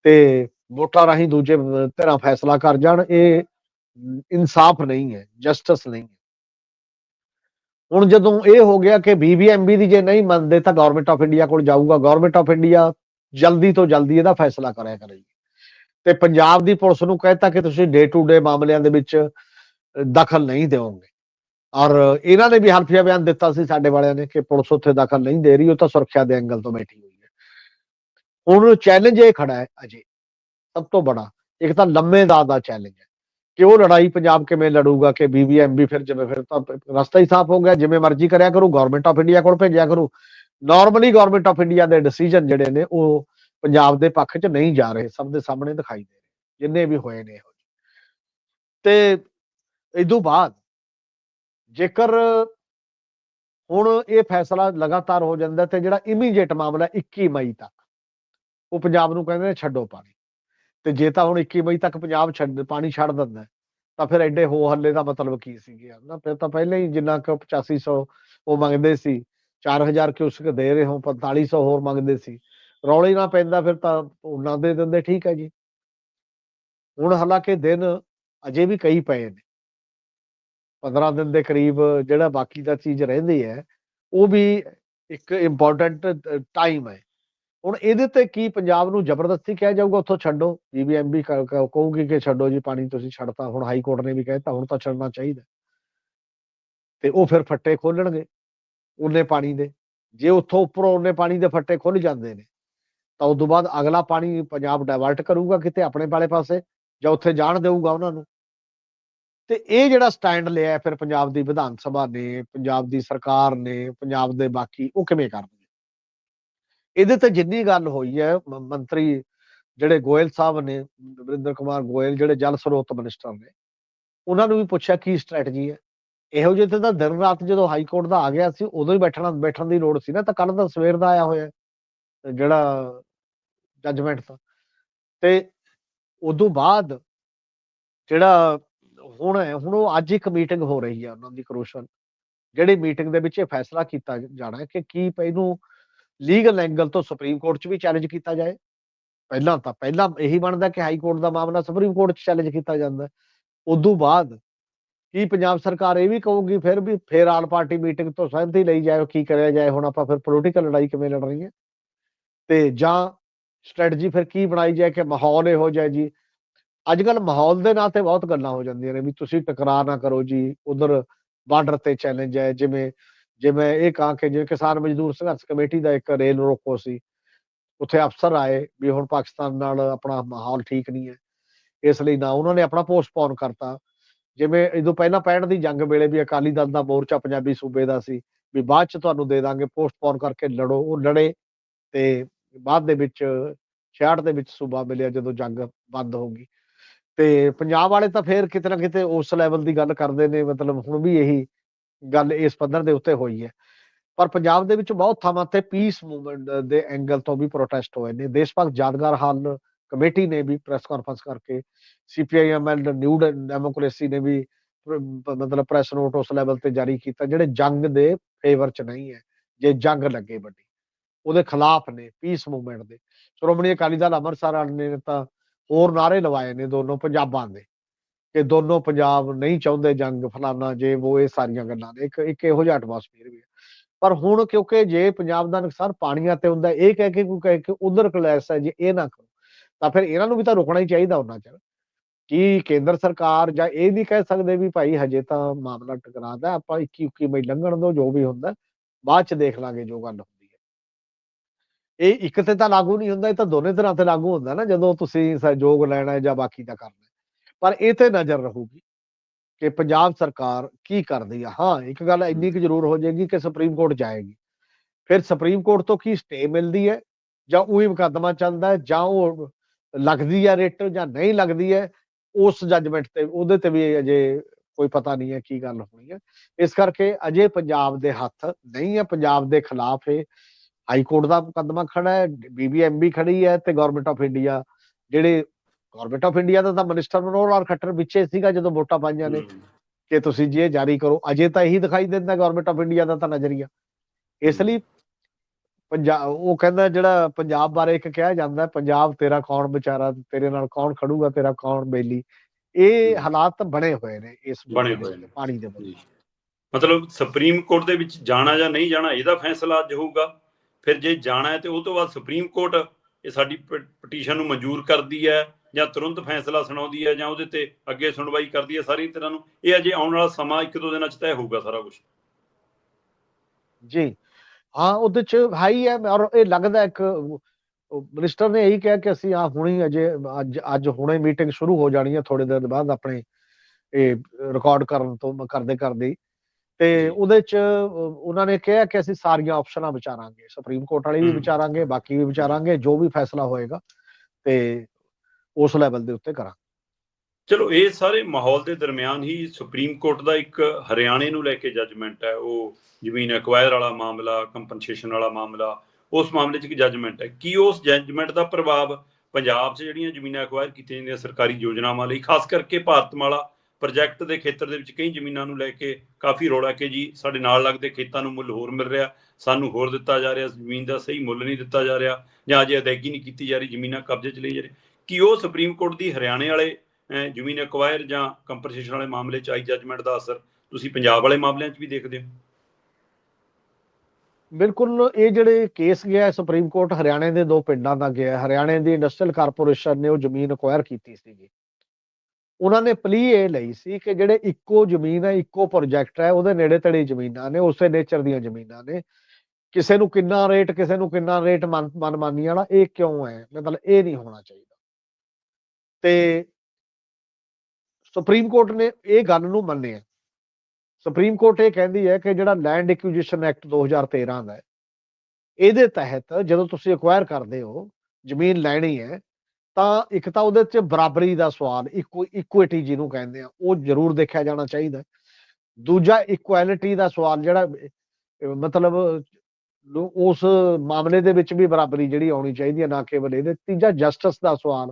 ਤੇ ਵੋਟਾਂ ਰਾਹੀਂ ਦੂਜੇ ਧਿਰਾਂ ਫੈਸਲਾ ਕਰ ਜਾਣ, ਇਹ ਇਨਸਾਫ ਨਹੀਂ ਹੈ, ਜਸਟਿਸ ਨਹੀਂ ਹੈ। ਹੁਣ ਜਦੋਂ ਇਹ ਹੋ ਗਿਆ ਕਿ ਬੀਬੀਐਮਬੀ ਦੀ ਜੇ ਨਹੀਂ ਮੰਨਦੇ ਤਾਂ ਗਵਰਨਮੈਂਟ ਆਫ ਇੰਡੀਆ ਕੋਲ ਜਾਊਗਾ। ਗਵਰਨਮੈਂਟ ਆਫ ਇੰਡੀਆ ਜਲਦੀ ਤੋਂ ਜਲਦੀ ਇਹਦਾ ਫੈਸਲਾ ਕਰਿਆ ਕਰੇਗੀ। ਤੇ ਪੰਜਾਬ ਦੀ ਪੁਲਿਸ ਨੂੰ ਕਹਿਤਾ ਕਿ ਤੁਸੀਂ ਡੇ ਟੂ ਡੇ ਮਾਮਲਿਆਂ ਦੇ ਵਿੱਚ ਦਖਲ ਨਹੀਂ ਦਿਓਗੇ। ਔਰ ਇਹਨਾਂ ਨੇ ਵੀ ਹਲਫੀਆ ਬਿਆਨ ਦਿੱਤਾ ਸੀ ਸਾਡੇ ਵਾਲਿਆਂ ਨੇ ਕਿ ਪੁਲਿਸ ਉੱਥੇ ਦਖਲ ਨਹੀਂ ਦੇ ਰਹੀ, ਉਹ ਤਾਂ ਸੁਰੱਖਿਆ ਦੇ ਐਂਗਲ ਤੋਂ ਬੈਠੀ ਹੋਈ ਹੈ। ਹੁਣ ਚੈਲੰਜ ਇਹ ਖੜਾ ਹੈ ਅਜੇ। ਸਭ ਤੋਂ ਬੜਾ, ਇੱਕ ਤਾਂ ਲੰਮੇ ਦਾ ਦਾ ਚੈਲੰਜ ਹੈ ਕਿ ਉਹ ਲੜਾਈ ਪੰਜਾਬ ਕਿਵੇਂ ਲੜੂਗਾ, ਕਿ ਬੀਬੀਐਮਬੀ ਫਿਰ ਜਿਵੇਂ ਫਿਰ ਤਾਂ ਰਸਤਾ ਹੀ ਸਾਫ਼ ਹੋ ਗਿਆ, ਜਿਵੇਂ ਮਰਜ਼ੀ ਕਰਿਆ ਕਰੂ ਗਵਰਨਮੈਂਟ ਆਫ ਇੰਡੀਆ ਕੋਲ ਭੇਜਿਆ ਕਰੂ ਨਾਰਮਲੀ ਗਵਰਨਮੈਂਟ ਆਫ ਇੰਡੀਆ ਦੇ ਡਿਸੀਜਨ ਜਿਹੜੇ ਨੇ ਉਹ ਪੰਜਾਬ ਦੇ ਪੱਖ 'ਚ ਨਹੀਂ ਜਾ ਰਹੇ, ਸਭ ਦੇ ਸਾਹਮਣੇ ਦਿਖਾਈ ਦੇ ਰਹੇ, ਜਿੰਨੇ ਵੀ ਹੋਏ ਨੇ ਇਹੋ ਜਿਹੇ। ਤੇ ਇਦੋਂ ਬਾਅਦ ਜੇਕਰ ਹੁਣ ਇਹ ਫੈਸਲਾ ਲਗਾਤਾਰ ਹੋ ਜਾਂਦਾ ਤੇ ਜਿਹੜਾ ਇਮੀਡੀਏਟ ਮਾਮਲਾ 21 ਮਈ ਤੱਕ, ਉਹ ਪੰਜਾਬ ਨੂੰ ਕਹਿੰਦੇ ਨੇ ਛੱਡੋ ਪਾਣੀ ਤੇ ਜੇ ਤਾਂ ਹੁਣ 21 ਮਈ ਤੱਕ ਪੰਜਾਬ ਛੱਡ, ਪਾਣੀ ਛੱਡ ਦਿੰਦਾ, ਤਾਂ ਫਿਰ ਐਡੇ ਹੋ ਹੱਲੇ ਦਾ ਮਤਲਬ ਕੀ ਸੀ ਗਿਆ ਨਾ ਫਿਰ ਤਾਂ ਪਹਿਲਾਂ ਹੀ ਜਿੰਨਾ ਕੁ 8500 ਉਹ ਮੰਗਦੇ ਸੀ 4000 ਕਿਉਸਕ ਦੇ ਰਹੇ ਹੋ 4500 ਹੋਰ ਮੰਗਦੇ ਸੀ। ਰੌਲੇ ਨਾ ਪੈਂਦਾ ਫਿਰ ਤਾਂ ਉਹਨਾਂ ਦੇ ਦਿੰਦੇ ਠੀਕ ਹੈ ਜੀ। ਹੁਣ ਹਾਲਾਂਕਿ ਦਿਨ ਅਜੇ ਵੀ ਕਈ ਪਏ ਨੇ। 15 ਦਿਨ ਦੇ ਕਰੀਬ ਜਿਹੜਾ ਬਾਕੀ ਦਾ ਚੀਜ਼ ਰਹਿੰਦੀ ਹੈ, ਉਹ ਵੀ ਇੱਕ ਇੰਪੋਰਟੈਂਟ ਟਾਈਮ ਹੈ। ਹੁਣ ਇਹਦੇ ਤੇ ਕੀ ਪੰਜਾਬ ਨੂੰ ਜ਼ਬਰਦਸਤੀ ਕਿਹਾ ਜਾਊਗਾ? ਉੱਥੋਂ ਛੱਡੋ। ਬੀਬੀਐਮਬੀ ਕਹੂਗੀ ਕਿ ਛੱਡੋ ਜੀ, ਪਾਣੀ ਤੁਸੀਂ ਛੱਡਤਾ, ਹੁਣ ਹਾਈ ਕੋਰਟ ਨੇ ਵੀ ਕਹਿਤਾ ਹੁਣ ਤਾਂ ਛੱਡਣਾ ਚਾਹੀਦਾ। ਤੇ ਉਹ ਫਿਰ ਫੱਟੇ ਖੋਲਣਗੇ ਉਹਨੇ ਪਾਣੀ ਦੇ। ਜੇ ਉੱਥੋਂ ਉੱਪਰੋਂ ਉਹਨੇ ਪਾਣੀ ਦੇ ਫੱਟੇ ਖੁੱਲ ਜਾਂਦੇ ਨੇ, ਤਾਂ ਉਸ ਤੋਂ ਬਾਅਦ ਅਗਲਾ ਪਾਣੀ ਪੰਜਾਬ ਡਾਇਵਰਟ ਕਰੂਗਾ ਕਿਤੇ ਆਪਣੇ ਵਾਲੇ ਪਾਸੇ ਜਾਂ ਉੱਥੇ ਜਾਣ ਦੇਊਗਾ ਉਹਨਾਂ ਨੂੰ। ਤੇ ਇਹ ਜਿਹੜਾ ਸਟੈਂਡ ਲਿਆ ਫਿਰ ਪੰਜਾਬ ਦੀ ਵਿਧਾਨ ਸਭਾ ਨੇ, ਪੰਜਾਬ ਦੀ ਸਰਕਾਰ ਨੇ, ਪੰਜਾਬ ਦੇ ਬਾਕੀ ਉਹ ਕਿਵੇਂ ਕਰਨਗੇ ਇਹਦੇ ਤੇ ਜਿੰਨੀ ਗੱਲ ਹੋਈ ਹੈ ਮੰਤਰੀ ਜਿਹੜੇ ਗੋਇਲ ਸਾਹਿਬ ਨੇ ਵਰਿੰਦਰ ਕੁਮਾਰ ਗੋਇਲ ਜਿਹੜੇ ਜਲ ਸਰੋਤ ਮਿਨਿਸਟਰ ਨੇ, ਉਹਨਾਂ ਨੂੰ ਵੀ ਪੁੱਛਿਆ ਕੀ ਸਟ੍ਰੈਟਜੀ ਹੈ। ਇਹੋ ਜਿਹੇ ਤੇ ਤਾਂ ਦਿਨ ਰਾਤ ਜਦੋਂ ਹਾਈ ਕੋਰਟ ਦਾ ਆ ਗਿਆ ਸੀ, ਉਦੋਂ ਹੀ ਬੈਠਣਾ, ਬੈਠਣ ਦੀ ਲੋੜ ਸੀ ਨਾ, ਤਾਂ ਕੱਲ ਦਾ ਸਵੇਰ ਦਾ ਆਇਆ ਹੋਇਆ ਜਿਹੜਾ ਜੱਜਮੈਂਟ ਤਾਂ ਤੇ ਉਦੋਂ ਬਾਅਦ ਜਿਹੜਾ ਹੁਣ ਹੈ, ਹੁਣ ਉਹ ਅੱਜ ਇੱਕ ਮੀਟਿੰਗ ਹੋ ਰਹੀ ਹੈ ਉਹਨਾਂ ਦੀ ਕਰੋਸ਼ਨ ਜਿਹੜੀ ਮੀਟਿੰਗ ਦੇ ਵਿੱਚ ਇਹ ਫੈਸਲਾ ਕੀਤਾ ਜਾਣਾ ਕਿ ਕੀ ਪ- ਇਹਨੂੰ ਲੀਗਲ ਐਂਗਲ ਤੋਂ ਸੁਪਰੀਮ ਕੋਰਟ 'ਚ ਵੀ ਚੈਲੰਜ ਕੀਤਾ ਜਾਏ। ਪਹਿਲਾਂ ਤਾਂ, ਪਹਿਲਾਂ ਇਹੀ ਬਣਦਾ ਕਿ ਹਾਈ ਕੋਰਟ ਦਾ ਮਾਮਲਾ ਸੁਪਰੀਮ ਕੋਰਟ 'ਚ ਚੈਲੰਜ ਕੀਤਾ ਜਾਂਦਾ। ਉਦੋਂ ਬਾਅਦ ਕੀ ਪੰਜਾਬ ਸਰਕਾਰ ਇਹ ਵੀ ਕਹੂਗੀ, ਫਿਰ ਵੀ, ਫਿਰ ਆਲ ਪਾਰਟੀ ਮੀਟਿੰਗ ਤੋਂ ਸਹਿਮਤੀ ਲਈ ਜਾਏ ਕੀ ਕਰਿਆ ਜਾਏ, ਹੁਣ ਆਪਾਂ ਫਿਰ ਪੋਲੀਟੀਕਲ ਲੜਾਈ ਕਿਵੇਂ ਲੜ ਰਹੀ ਹੈ ਤੇ ਜਾਂ ਸਟ੍ਰੈਟਜੀ ਫਿਰ ਕੀ ਬਣਾਈ ਜਾਏ ਕਿ ਮਾਹੌਲ ਇਹੋ ਜਿਹਾ ਜੀ। ਅੱਜ ਕੱਲ ਮਾਹੌਲ ਦੇ ਨਾਂ ਤੇ ਬਹੁਤ ਗੱਲਾਂ ਹੋ ਜਾਂਦੀਆਂ ਨੇ ਵੀ ਤੁਸੀਂ ਟਕਰਾਅ ਨਾ ਕਰੋ ਜੀ, ਉਧਰ ਬਾਰਡਰ ਤੇ ਚੈਲੰਜ ਹੈ, ਜਿਵੇਂ ਜੇ ਮੈਂ ਇਹ ਕਹਾਂ ਕਿ ਜਿਵੇਂ ਕਿਸਾਨ ਮਜ਼ਦੂਰ ਸੰਘਰਸ਼ ਕਮੇਟੀ ਦਾ ਇੱਕ ਰੇਲ ਰੋਕੋ ਸੀ, ਉੱਥੇ ਅਫਸਰ ਆਏ ਵੀ ਹੁਣ ਪਾਕਿਸਤਾਨ ਨਾਲ ਆਪਣਾ ਮਾਹੌਲ ਠੀਕ ਨਹੀਂ ਹੈ, ਇਸ ਲਈ ਨਾ ਉਹਨਾਂ ਨੇ ਆਪਣਾ ਪੋਸਟਪੋਨ ਕਰਤਾ। ਜਿਵੇਂ ਇਦੋਂ ਪਹਿਲਾਂ 65 ਦੀ ਜੰਗ ਵੇਲੇ ਵੀ ਅਕਾਲੀ ਦਲ ਦਾ ਮੋਰਚਾ ਪੰਜਾਬੀ ਸੂਬੇ ਦਾ ਸੀ, ਵੀ ਬਾਅਦ ਚ ਤੁਹਾਨੂੰ ਦੇ ਦਾਂਗੇ ਪੋਸਟਪੋਨ ਕਰਕੇ ਲੜੋ, ਉਹ ਲੜੇ ਤੇ ਬਾਅਦ ਦੇ ਵਿੱਚ 66 ਦੇ ਵਿੱਚ ਸੂਬਾ ਮਿਲਿਆ ਜਦੋਂ ਜੰਗ ਬੰਦ ਹੋ ਗਈ। ਤੇ ਪੰਜਾਬ ਵਾਲੇ ਤਾਂ ਫੇਰ ਕਿਤੇ ਨਾ ਕਿਤੇ ਉਸ ਲੈਵਲ ਦੀ ਗੱਲ ਕਰਦੇ ਨੇ, ਮਤਲਬ ਹੁਣ ਵੀ ਇਹੀ ਗੱਲ ਇਸ ਪੱਧਰ ਦੇ ਉੱਤੇ ਹੋਈ ਹੈ। ਪਰ ਪੰਜਾਬ ਦੇ ਵਿੱਚ ਬਹੁਤ ਥਾਵਾਂ ਤੇ ਪੀਸ ਮੂਵਮੈਂਟ ਦੇ ਐਂਗਲ ਤੋਂ ਵੀ ਪ੍ਰੋਟੈਸਟ ਹੋਏ ਨੇ। ਦੇਸ਼ ਭਗਤ ਯਾਦਗਾਰ ਹਾਲ ਕਮੇਟੀ ਨੇ ਵੀ ਪ੍ਰੈਸ ਕਾਨਫਰੰਸ ਕਰਕੇ ਸੀਪੀਆਈਐਮ ਨਿਊ ਡੈਮੋਕ੍ਰੇਸੀ ਨੇ ਵੀ ਮਤਲਬ ਪ੍ਰੈਸ ਨੋਟ ਉਸ ਲੈਵਲ ਤੇ ਜਾਰੀ ਕੀਤਾ, ਜਿਹੜੇ ਜੰਗ ਦੇ ਫੇਵਰ ਚ ਨਹੀਂ ਹੈ। ਜੇ ਜੰਗ ਲੱਗੇ ਵੱਡੀ, ਉਹਦੇ ਖਿਲਾਫ ਨੇ ਪੀਸ ਮੂਵਮੈਂਟ ਦੇ। ਸ਼੍ਰੋਮਣੀ ਅਕਾਲੀ ਦਲ ਅੰਮ੍ਰਿਤਸਰ ਵਾਲੇ ਨੇ ਤਾਂ ਹੋਰ ਨਾਰੇ ਲਵਾਏ ਨੇ ਦੋਨੋਂ ਪੰਜਾਬਾਂ ਦੇ। ਕਿ ਦੋਨੋਂ ਪੰਜਾਬ ਨਹੀਂ ਚਾਹੁੰਦੇ ਜੰਗ ਫਲਾਨਾ, ਜੇ ਉਹ ਇਹ ਸਾਰੀਆਂ ਗੱਲਾਂ ਨੇ, ਇੱਕ ਇੱਕ ਇਹੋ ਜਿਹਾ ਐਟਮੋਸਫੀਅਰ ਵੀ ਹੈ। ਪਰ ਹੁਣ ਕਿਉਂਕਿ ਜੇ ਪੰਜਾਬ ਦਾ ਨੁਕਸਾਨ ਪਾਣੀਆਂ ਤੇ ਹੁੰਦਾ, ਇਹ ਕਹਿ ਕੇ ਕੋਈ ਕਹੇ ਕਿ ਉਧਰ ਕਲੈਸ ਹੈ, ਜੇ ਇਹ ਨਾ ਕਰੋ, ਤਾਂ ਫਿਰ ਇਹਨਾਂ ਨੂੰ ਵੀ ਤਾਂ ਰੋਕਣਾ ਹੀ ਚਾਹੀਦਾ ਉਹਨਾਂ ਚਿਰ। ਕੀ ਕੇਂਦਰ ਸਰਕਾਰ ਜਾਂ ਇਹ ਨਹੀਂ ਕਹਿ ਸਕਦੇ ਵੀ ਭਾਈ ਹਜੇ ਤਾਂ ਮਾਮਲਾ ਟਕਰਾਦਾ ਆਪਾਂ 21 21 ਮਈ ਲੰਘਣ ਦੋ, ਜੋ ਵੀ ਹੁੰਦਾ, ਬਾਅਦ ਚ ਦੇਖ ਲਾਂਗੇ ਜੋ ਗੱਲ ਹੁੰਦੀ ਹੈ। ਇਹ ਇੱਕ ਤੇ ਤਾਂ ਲਾਗੂ ਨਹੀਂ ਹੁੰਦਾ, ਇਹ ਤਾਂ ਦੋਨੇ ਤਰ੍ਹਾਂ ਤੇ ਲਾਗੂ ਹੁੰਦਾ ਨਾ, ਜਦੋਂ ਤੁਸੀਂ ਸਹਿਯੋਗ ਲੈਣਾ ਹੈ ਜਾਂ ਬਾਕੀ ਦਾ ਕਰਨਾ ਪਰ ਇਹ ਤੇ ਨਜ਼ਰ ਰਹੂਗੀ ਕਿ ਪੰਜਾਬ ਸਰਕਾਰ ਕੀ ਕਰਦੀ ਆ। ਹਾਂ, ਇੱਕ ਗੱਲ ਇੰਨੀ ਕੁ ਜ਼ਰੂਰ ਹੋ ਜਾਏਗੀ ਕਿ ਸੁਪਰੀਮ ਕੋਰਟ ਜਾਏਗੀ। ਫਿਰ ਸੁਪਰੀਮ ਕੋਰਟ ਤੋਂ ਕੀ ਸਟੇ ਮਿਲਦੀ ਹੈ? ਜਾਂ ਉਹੀ ਮੁਕੱਦਮਾ ਚੱਲਦਾ ਹੈ, ਜਾਂ ਉਹ ਲੱਗਦੀ ਹੈ ਰਿਟ ਜਾਂ ਨਹੀਂ ਲੱਗਦੀ ਹੈ, ਉਸ ਜੱਜਮੈਂਟ ਤੇ, ਉਹਦੇ ਤੇ ਵੀ ਅਜੇ ਕੋਈ ਪਤਾ ਨਹੀਂ ਹੈ ਕੀ ਗੱਲ ਹੋਣੀ ਹੈ। ਇਸ ਕਰਕੇ ਅਜੇ ਪੰਜਾਬ ਦੇ ਹੱਥ ਨਹੀਂ ਹੈ, ਪੰਜਾਬ ਦੇ ਖਿਲਾਫ ਇਹ ਹਾਈ ਕੋਰਟ ਦਾ ਮੁਕੱਦਮਾ ਖੜਾ ਹੈ ਬੀਬੀਐਮਬੀ ਖੜੀ ਹੈ ਤੇ ਗਵਰਨਮੈਂਟ ਆਫ ਇੰਡੀਆ ਜਿਹੜੇ ਗਵਰਨਮੈਂਟ ਆਫ ਇੰਡੀਆ ਦਾ ਤਾਂ ਮਿਨਿਸਟਰ ਮਨੋਹਰ ਲਾਲ ਖੱਟਰ ਵਿੱਚੇ ਸੀਗਾ ਜਦੋਂ ਵੋਟਾਂ ਪਾਈਆਂ ਨੇ। ਕਿ ਤੁਸੀਂ ਜੀ ਇਹ ਜਾਰੀ ਕਰੋ ਅਜੇ ਤਾਂ ਇਹੀ ਦਿਖਾਈ ਦਿੰਦਾ ਗਵਰਨਮੈਂਟ ਆਫ ਇੰਡੀਆ ਦਾ ਤਾਂ ਨਜ਼ਰੀਆ। ਇਸ ਲਈ ਪੰਜਾਬ ਉਹ ਕਹਿੰਦਾ ਜਿਹੜਾ ਪੰਜਾਬ ਬਾਰੇ ਇੱਕ ਕਿਹਾ ਜਾਂਦਾ ਪੰਜਾਬ ਤੇਰਾ ਕੌਣ ਵਿਚਾਰਾ ਤੇਰੇ ਨਾਲ ਕੌਣ ਖੜੂਗਾ ਤੇਰਾ ਕੌਣ ਬੇਲੀ। ਇਹ। ਹਾਲਾਤ ਬਣੇ ਹੋਏ ਨੇ ਇਸ ਬਣੇ ਹੋਏ ਨੇ। ਪਾਣੀ ਦੇ ਜੀ। ਮਤਲਬ ਸੁਪਰੀਮ ਕੋਰਟ ਦੇ ਵਿੱਚ ਜਾਣਾ ਜਾਂ ਨਹੀਂ ਜਾਣਾ ਇਹਦਾ ਫੈਸਲਾ ਅੱਜ ਹੋਊਗਾ। ਫਿਰ ਜੇ ਜਾਣਾ ਹੈ ਤੇ ਉਹ ਤੋਂ ਬਾਅਦ ਸੁਪਰੀਮ ਕੋਰਟ ਇਹ ਸਾਡੀ ਪਟੀਸ਼ਨ ਨੂੰ ਮਨਜ਼ੂਰ ਕਰਦੀ ਹੈ। ਜਾਂ ਤੁਰੰਤ ਫੈਸਲਾ ਸੁਣਾਉਂਦੀ ਹੈ ਜਾਂ ਉਹਦੇ ਤੇ ਅੱਗੇ ਸੁਣਵਾਈ ਕਰਦੀ ਹੈ ਸਾਰੀ ਤਰ੍ਹਾਂ ਨੂੰ ਇਹ ਅਜੇ ਆਉਣ ਵਾਲਾ ਸਮਾਂ ਇੱਕ ਦੋ ਦਿਨਾਂ ਚ ਤੈਅ ਹੋਊਗਾ ਸਾਰਾ ਕੁਝ ਜੀ ਹਾਂ ਉਹਦੇ ਚ ਹਾਈ ਹੈ ਔਰ ਇਹ ਲੱਗਦਾ ਇੱਕ ਮਿਨਿਸਟਰ ਨੇ ਇਹੀ ਕਿਹਾ ਕਿ ਅਸੀਂ ਆ ਹੁਣੀ ਅਜੇ ਅੱਜ ਅੱਜ ਹੁਣੇ ਮੀਟਿੰਗ ਸ਼ੁਰੂ ਹੋ ਜਾਣੀ ਹੈ ਥੋੜੇ ਦਿਨ ਬਾਅਦ ਆਪਣੇ ਇਹ ਰਿਕਾਰਡ ਕਰਨ ਤੋਂ ਕਰਦੇ ਕਰਦੇ। ਤੇ ਉਹਦੇ ਚ ਉਹਨਾਂ ਨੇ ਕਿਹਾ ਕਿ ਅਸੀਂ ਸਾਰੀਆਂ ਆਪਸ਼ਨਾਂ ਵਿਚਾਰਾਂਗੇ ਸੁਪਰੀਮ ਕੋਰਟ ਵਾਲੀ ਵੀ। ਵਿਚਾਰਾਂਗੇ ਬਾਕੀ ਵੀ ਵਿਚਾਰਾਂਗੇ ਜੋ ਵੀ ਫੈਸਲਾ ਹੋਏਗਾ ਤੇ ਉਸ ਲੈਵਲ ਦੇ ਉੱਤੇ ਕਰਾਂ। ਚਲੋ, ਇਹ ਸਾਰੇ ਮਾਹੌਲ ਦੇ ਦਰਮਿਆਨ ਹੀ ਸੁਪਰੀਮ ਕੋਰਟ ਦਾ ਇੱਕ ਹਰਿਆਣੇ ਨੂੰ ਲੈ ਕੇ ਜੱਜਮੈਂਟ ਹੈ। ਉਹ ਜ਼ਮੀਨ ਐਕਵਾਇਰ ਵਾਲਾ ਮਾਮਲਾ ਕੰਪਨਸੇਸ਼ਨ ਵਾਲਾ ਮਾਮਲਾ, ਉਸ ਮਾਮਲੇ 'ਚ ਇੱਕ ਜੱਜਮੈਂਟ ਹੈ। ਕੀ ਉਸ ਜੱਜਮੈਂਟ ਦਾ ਪ੍ਰਭਾਵ ਪੰਜਾਬ 'ਚ ਜਿਹੜੀਆਂ ਜ਼ਮੀਨਾਂ ਐਕਵਾਇਰ ਕੀਤੀਆਂ ਜਾਂਦੀਆਂ ਸਰਕਾਰੀ ਯੋਜਨਾਵਾਂ ਲਈ, ਖਾਸ ਕਰਕੇ ਭਾਰਤਮਾਲਾ ਪ੍ਰੋਜੈਕਟ ਦੇ ਖੇਤਰ ਦੇ ਵਿੱਚ ਕਈ ਜ਼ਮੀਨਾਂ ਨੂੰ ਲੈ ਕੇ ਕਾਫੀ ਰੌਲਾ ਕਿ ਜੀ ਸਾਡੇ ਨਾਲ ਲੱਗਦੇ ਖੇਤਾਂ ਨੂੰ ਮੁੱਲ ਹੋਰ ਮਿਲ ਰਿਹਾ, ਸਾਨੂੰ ਹੋਰ ਦਿੱਤਾ ਜਾ ਰਿਹਾ, ਜ਼ਮੀਨ ਦਾ ਸਹੀ ਮੁੱਲ ਨਹੀਂ ਦਿੱਤਾ ਜਾ ਰਿਹਾ ਜਾਂ ਅਜੇ ਅਦਾਇਗੀ ਨਹੀਂ ਕੀਤੀ ਜਾ ਰਹੀ, ਜ਼ਮੀਨਾਂ ਕਬਜ਼ੇ 'ਚ ਲਈ ਜਾ ਰਹੀ ਕੀ ਉਹ ਸੁਪਰੀਮ ਕੋਰਟ ਦੀ ਹਰਿਆਣੇ ਵਾਲੇ ਜ਼ਮੀਨ ਐਕਵਾਇਰ ਜਾਂ ਕੰਪਨਸੇਸ਼ਨ ਵਾਲੇ ਮਾਮਲੇ 'ਚ ਆਈ ਜੱਜਮੈਂਟ ਦਾ ਅਸਰ ਤੁਸੀਂ ਪੰਜਾਬ ਵਾਲੇ ਮਾਮਲਿਆਂ 'ਚ ਵੀ ਦੇਖਦੇ ਹੋ? ਬਿਲਕੁਲ, ਇਹ ਜਿਹੜੇ ਕੇਸ ਗਿਆ ਹੈ ਸੁਪਰੀਮ ਕੋਰਟ ਹਰਿਆਣੇ ਦੇ ਦੋ ਪਿੰਡਾਂ ਦਾ ਗਿਆ ਹਰਿਆਣੇ ਦੀ ਇੰਡਸਟਰੀਅਲ ਕਾਰਪੋਰੇਸ਼ਨ ਨੇ ਉਹ ਜ਼ਮੀਨ ਅਕਵਾਇਰ ਕੀਤੀ ਸੀਗੀ। ਉਹਨਾਂ ਨੇ ਪਲੀ ਇਹ ਲਈ ਸੀ ਕਿ ਜਿਹੜੇ ਇੱਕੋ ਜ਼ਮੀਨ ਹੈ, ਇੱਕੋ ਪ੍ਰੋਜੈਕਟ ਹੈ, ਉਹਦੇ ਨੇੜੇ ਤੇੜੇ ਜ਼ਮੀਨਾਂ ਨੇ, ਉਸੇ ਨੇਚਰ ਦੀਆਂ ਜ਼ਮੀਨਾਂ ਨੇ। ਕਿਸੇ ਨੂੰ ਕਿੰਨਾ ਰੇਟ ਕਿਸੇ ਨੂੰ ਕਿੰਨਾ ਰੇਟ ਮਨਮਾਨੀ ਵਾਲਾ, ਇਹ ਕਿਉਂ ਹੈ? ਮਤਲਬ ਇਹ ਨਹੀਂ ਹੋਣਾ ਚਾਹੀਦਾ। ਤੇ ਸੁਪਰੀਮ ਕੋਰਟ ਨੇ ਇਹ ਗੱਲ ਨੂੰ ਮੰਨਿਆ ਸੁਪਰੀਮ ਕੋਰਟ ਇਹ ਕਹਿੰਦੀ ਹੈ ਕਿ ਜਿਹੜਾ ਲੈਂਡ ਐਕੁਜੀਸ਼ਨ ਐਕਟ 2013 ਦਾ ਹੈ, ਇਹਦੇ ਤਹਿਤ ਜਦੋਂ ਤੁਸੀਂ ਐਕਵਾਇਰ ਕਰਦੇ ਹੋ, ਜ਼ਮੀਨ ਲੈਣੀ ਹੈ, ਤਾਂ ਇੱਕ ਤਾਂ ਉਹਦੇ 'ਚ ਬਰਾਬਰੀ ਦਾ ਸਵਾਲ, ਇਕੁ ਇਕੁਇਟੀ ਜਿਹਨੂੰ ਕਹਿੰਦੇ ਆ, ਉਹ ਜ਼ਰੂਰ ਦੇਖਿਆ ਜਾਣਾ ਚਾਹੀਦਾ ਦੂਜਾ ਇਕੁਐਲਿਟੀ ਦਾ ਸਵਾਲ ਜਿਹੜਾ, ਮਤਲਬ ਉਸ ਮਾਮਲੇ ਦੇ ਵਿੱਚ ਵੀ ਬਰਾਬਰੀ ਜਿਹੜੀ ਆਉਣੀ ਚਾਹੀਦੀ ਹੈ, ਨਾ ਕੇਵਲ ਇਹਦੇ, ਤੀਜਾ ਜਸਟਿਸ ਦਾ ਸਵਾਲ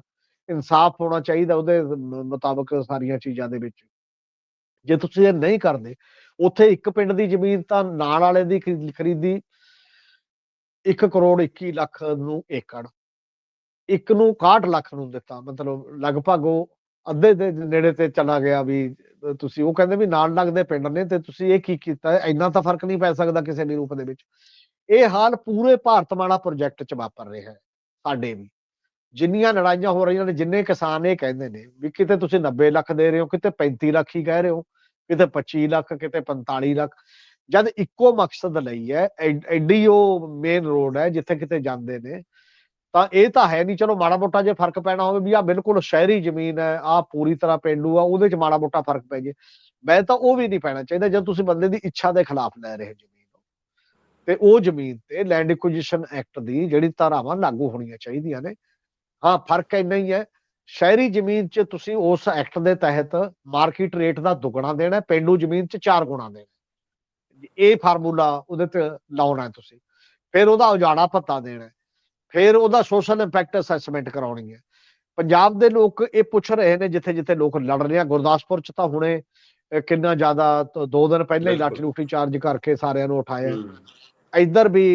ਇਨਸਾਫ ਹੋਣਾ ਚਾਹੀਦਾ ਉਹਦੇ ਮੁਤਾਬਕ ਸਾਰੀਆਂ ਚੀਜ਼ਾਂ ਦੇ ਵਿੱਚ। ਜੇ ਤੁਸੀਂ ਇਹ ਨਹੀਂ ਕਰਦੇ, ਉੱਥੇ ਇੱਕ ਪਿੰਡ ਦੀ ਜ਼ਮੀਨ ਤਾਂ ਨਾਲ ਵਾਲੇ ਦੀ ਖਰੀਦੀ 1 ਕਰੋੜ 21 ਲੱਖ ਨੂੰ ਏਕੜ। ਇੱਕ ਨੂੰ 61 ਲੱਖ ਨੂੰ ਦਿੱਤਾ, ਮਤਲਬ ਲਗਭਗ ਉਹ ਅੱਧੇ ਦੇ ਨੇੜੇ ਤੇ ਚਲਾ ਗਿਆ ਵੀ ਤੁਸੀਂ ਉਹ ਕਹਿੰਦੇ ਵੀ ਨਾਲ ਲੱਗਦੇ ਪਿੰਡ ਨੇ ਤੇ ਤੁਸੀਂ ਇਹ ਕੀ ਕੀਤਾ, ਇੰਨਾ ਤਾਂ ਫ਼ਰਕ ਨਹੀਂ ਪੈ ਸਕਦਾ ਕਿਸੇ ਵੀ ਰੂਪ ਦੇ ਵਿੱਚ। ਇਹ ਹਾਲ ਪੂਰੇ ਭਾਰਤਮਾਲਾ ਪ੍ਰੋਜੈਕਟ 'ਚ ਵਾਪਰ ਰਿਹਾ ਹੈ, ਸਾਡੇ ਵੀ। ਜਿੰਨੀਆਂ ਲੜਾਈਆਂ ਹੋ ਰਹੀਆਂ ਨੇ, ਜਿੰਨੇ ਕਿਸਾਨ ਇਹ ਕਹਿੰਦੇ ਨੇ ਵੀ ਕਿਤੇ ਤੁਸੀਂ 90 ਲੱਖ ਦੇ ਰਹੇ ਹੋ, ਕਿਤੇ 35 ਲੱਖ ਹੀ ਕਹਿ ਰਹੇ ਹੋ, ਕਿਤੇ 25 ਲੱਖ, ਕਿਤੇ 45 ਲੱਖ। ਜਦ ਇੱਕੋ ਮਕਸਦ ਲਈ ਹੈ ਐਡੀ ਉਹ ਮੇਨ ਰੋਡ ਹੈ ਜਿੱਥੇ ਕਿਤੇ ਜਾਂਦੇ ਨੇ, ਤਾਂ ਇਹ ਤਾਂ ਹੈ ਨਹੀਂ, ਚਲੋ ਮਾੜਾ ਮੋਟਾ ਜੇ ਫ਼ਰਕ ਪੈਣਾ ਹੋਵੇ ਵੀ ਆ ਬਿਲਕੁਲ ਸ਼ਹਿਰੀ ਜ਼ਮੀਨ ਹੈ ਆ ਪੂਰੀ ਤਰ੍ਹਾਂ ਪਿੰਡੂ ਆ, ਉਹਦੇ ਚ ਮਾੜਾ ਮੋਟਾ ਫ਼ਰਕ ਪੈ ਜੇ। ਮੈਂ ਤਾਂ ਉਹ ਵੀ ਨਹੀਂ ਪੈਣਾ ਚਾਹੀਦਾ ਜਦ ਤੁਸੀਂ ਬੰਦੇ ਦੀ ਇੱਛਾ ਦੇ ਖਿਲਾਫ ਲੈ ਰਹੇ ਜ਼ਮੀਨ ਤੇ ਉਹ ਜ਼ਮੀਨ ਤੇ ਲੈਂਡ ਐਕੁਜੀਸ਼ਨ ਐਕਟ ਦੀ ਜਿਹੜੀ ਧਾਰਾਵਾਂ ਲਾਗੂ ਹੋਣੀਆਂ ਚਾਹੀਦੀਆਂ ਨੇ ਹਾਂ ਫ਼ਰਕ ਇੰਨਾ ਹੀ ਹੈ ਸ਼ਹਿਰੀ ਜ਼ਮੀਨ 'ਚ ਤੁਸੀਂ ਉਸ ਐਕਟ ਦੇ ਤਹਿਤ ਮਾਰਕੀਟ ਰੇਟ ਦਾ ਦੁੱਗਣਾ ਦੇਣਾ ਪਿੰਡੂ ਜ਼ਮੀਨ 'ਚ ਚਾਰ ਗੁਣਾ ਦੇਣਾ। ਇਹ ਫਾਰਮੂਲਾ ਉਹਦੇ ਤੇ ਲਾਉਣਾ ਹੈ ਤੁਸੀਂ ਫਿਰ ਉਹਦਾ ਉਜਾੜਾ ਭੱਤਾ ਦੇਣਾ। ਫਿਰ ਉਹਦਾ ਸੋਸ਼ਲ ਇੰਪੈਕਟ ਅਸੈਸਮੈਂਟ ਕਰਾਉਣੀ ਹੈ ਪੰਜਾਬ ਦੇ ਲੋਕ ਇਹ ਪੁੱਛ ਰਹੇ ਨੇ ਜਿੱਥੇ ਜਿੱਥੇ ਲੋਕ ਲੜ ਰਹੇ ਆ ਗੁਰਦਾਸਪੁਰ 'ਚ ਤਾਂ ਹੁਣੇ ਕਿੰਨਾ ਜ਼ਿਆਦਾ ਦੋ ਦਿਨ ਪਹਿਲਾਂ ਹੀ। ਲਾਠੀ ਲੂਠੀ ਚਾਰਜ ਕਰਕੇ ਸਾਰਿਆਂ ਨੂੰ ਉਠਾਇਆ। ਇੱਧਰ ਵੀ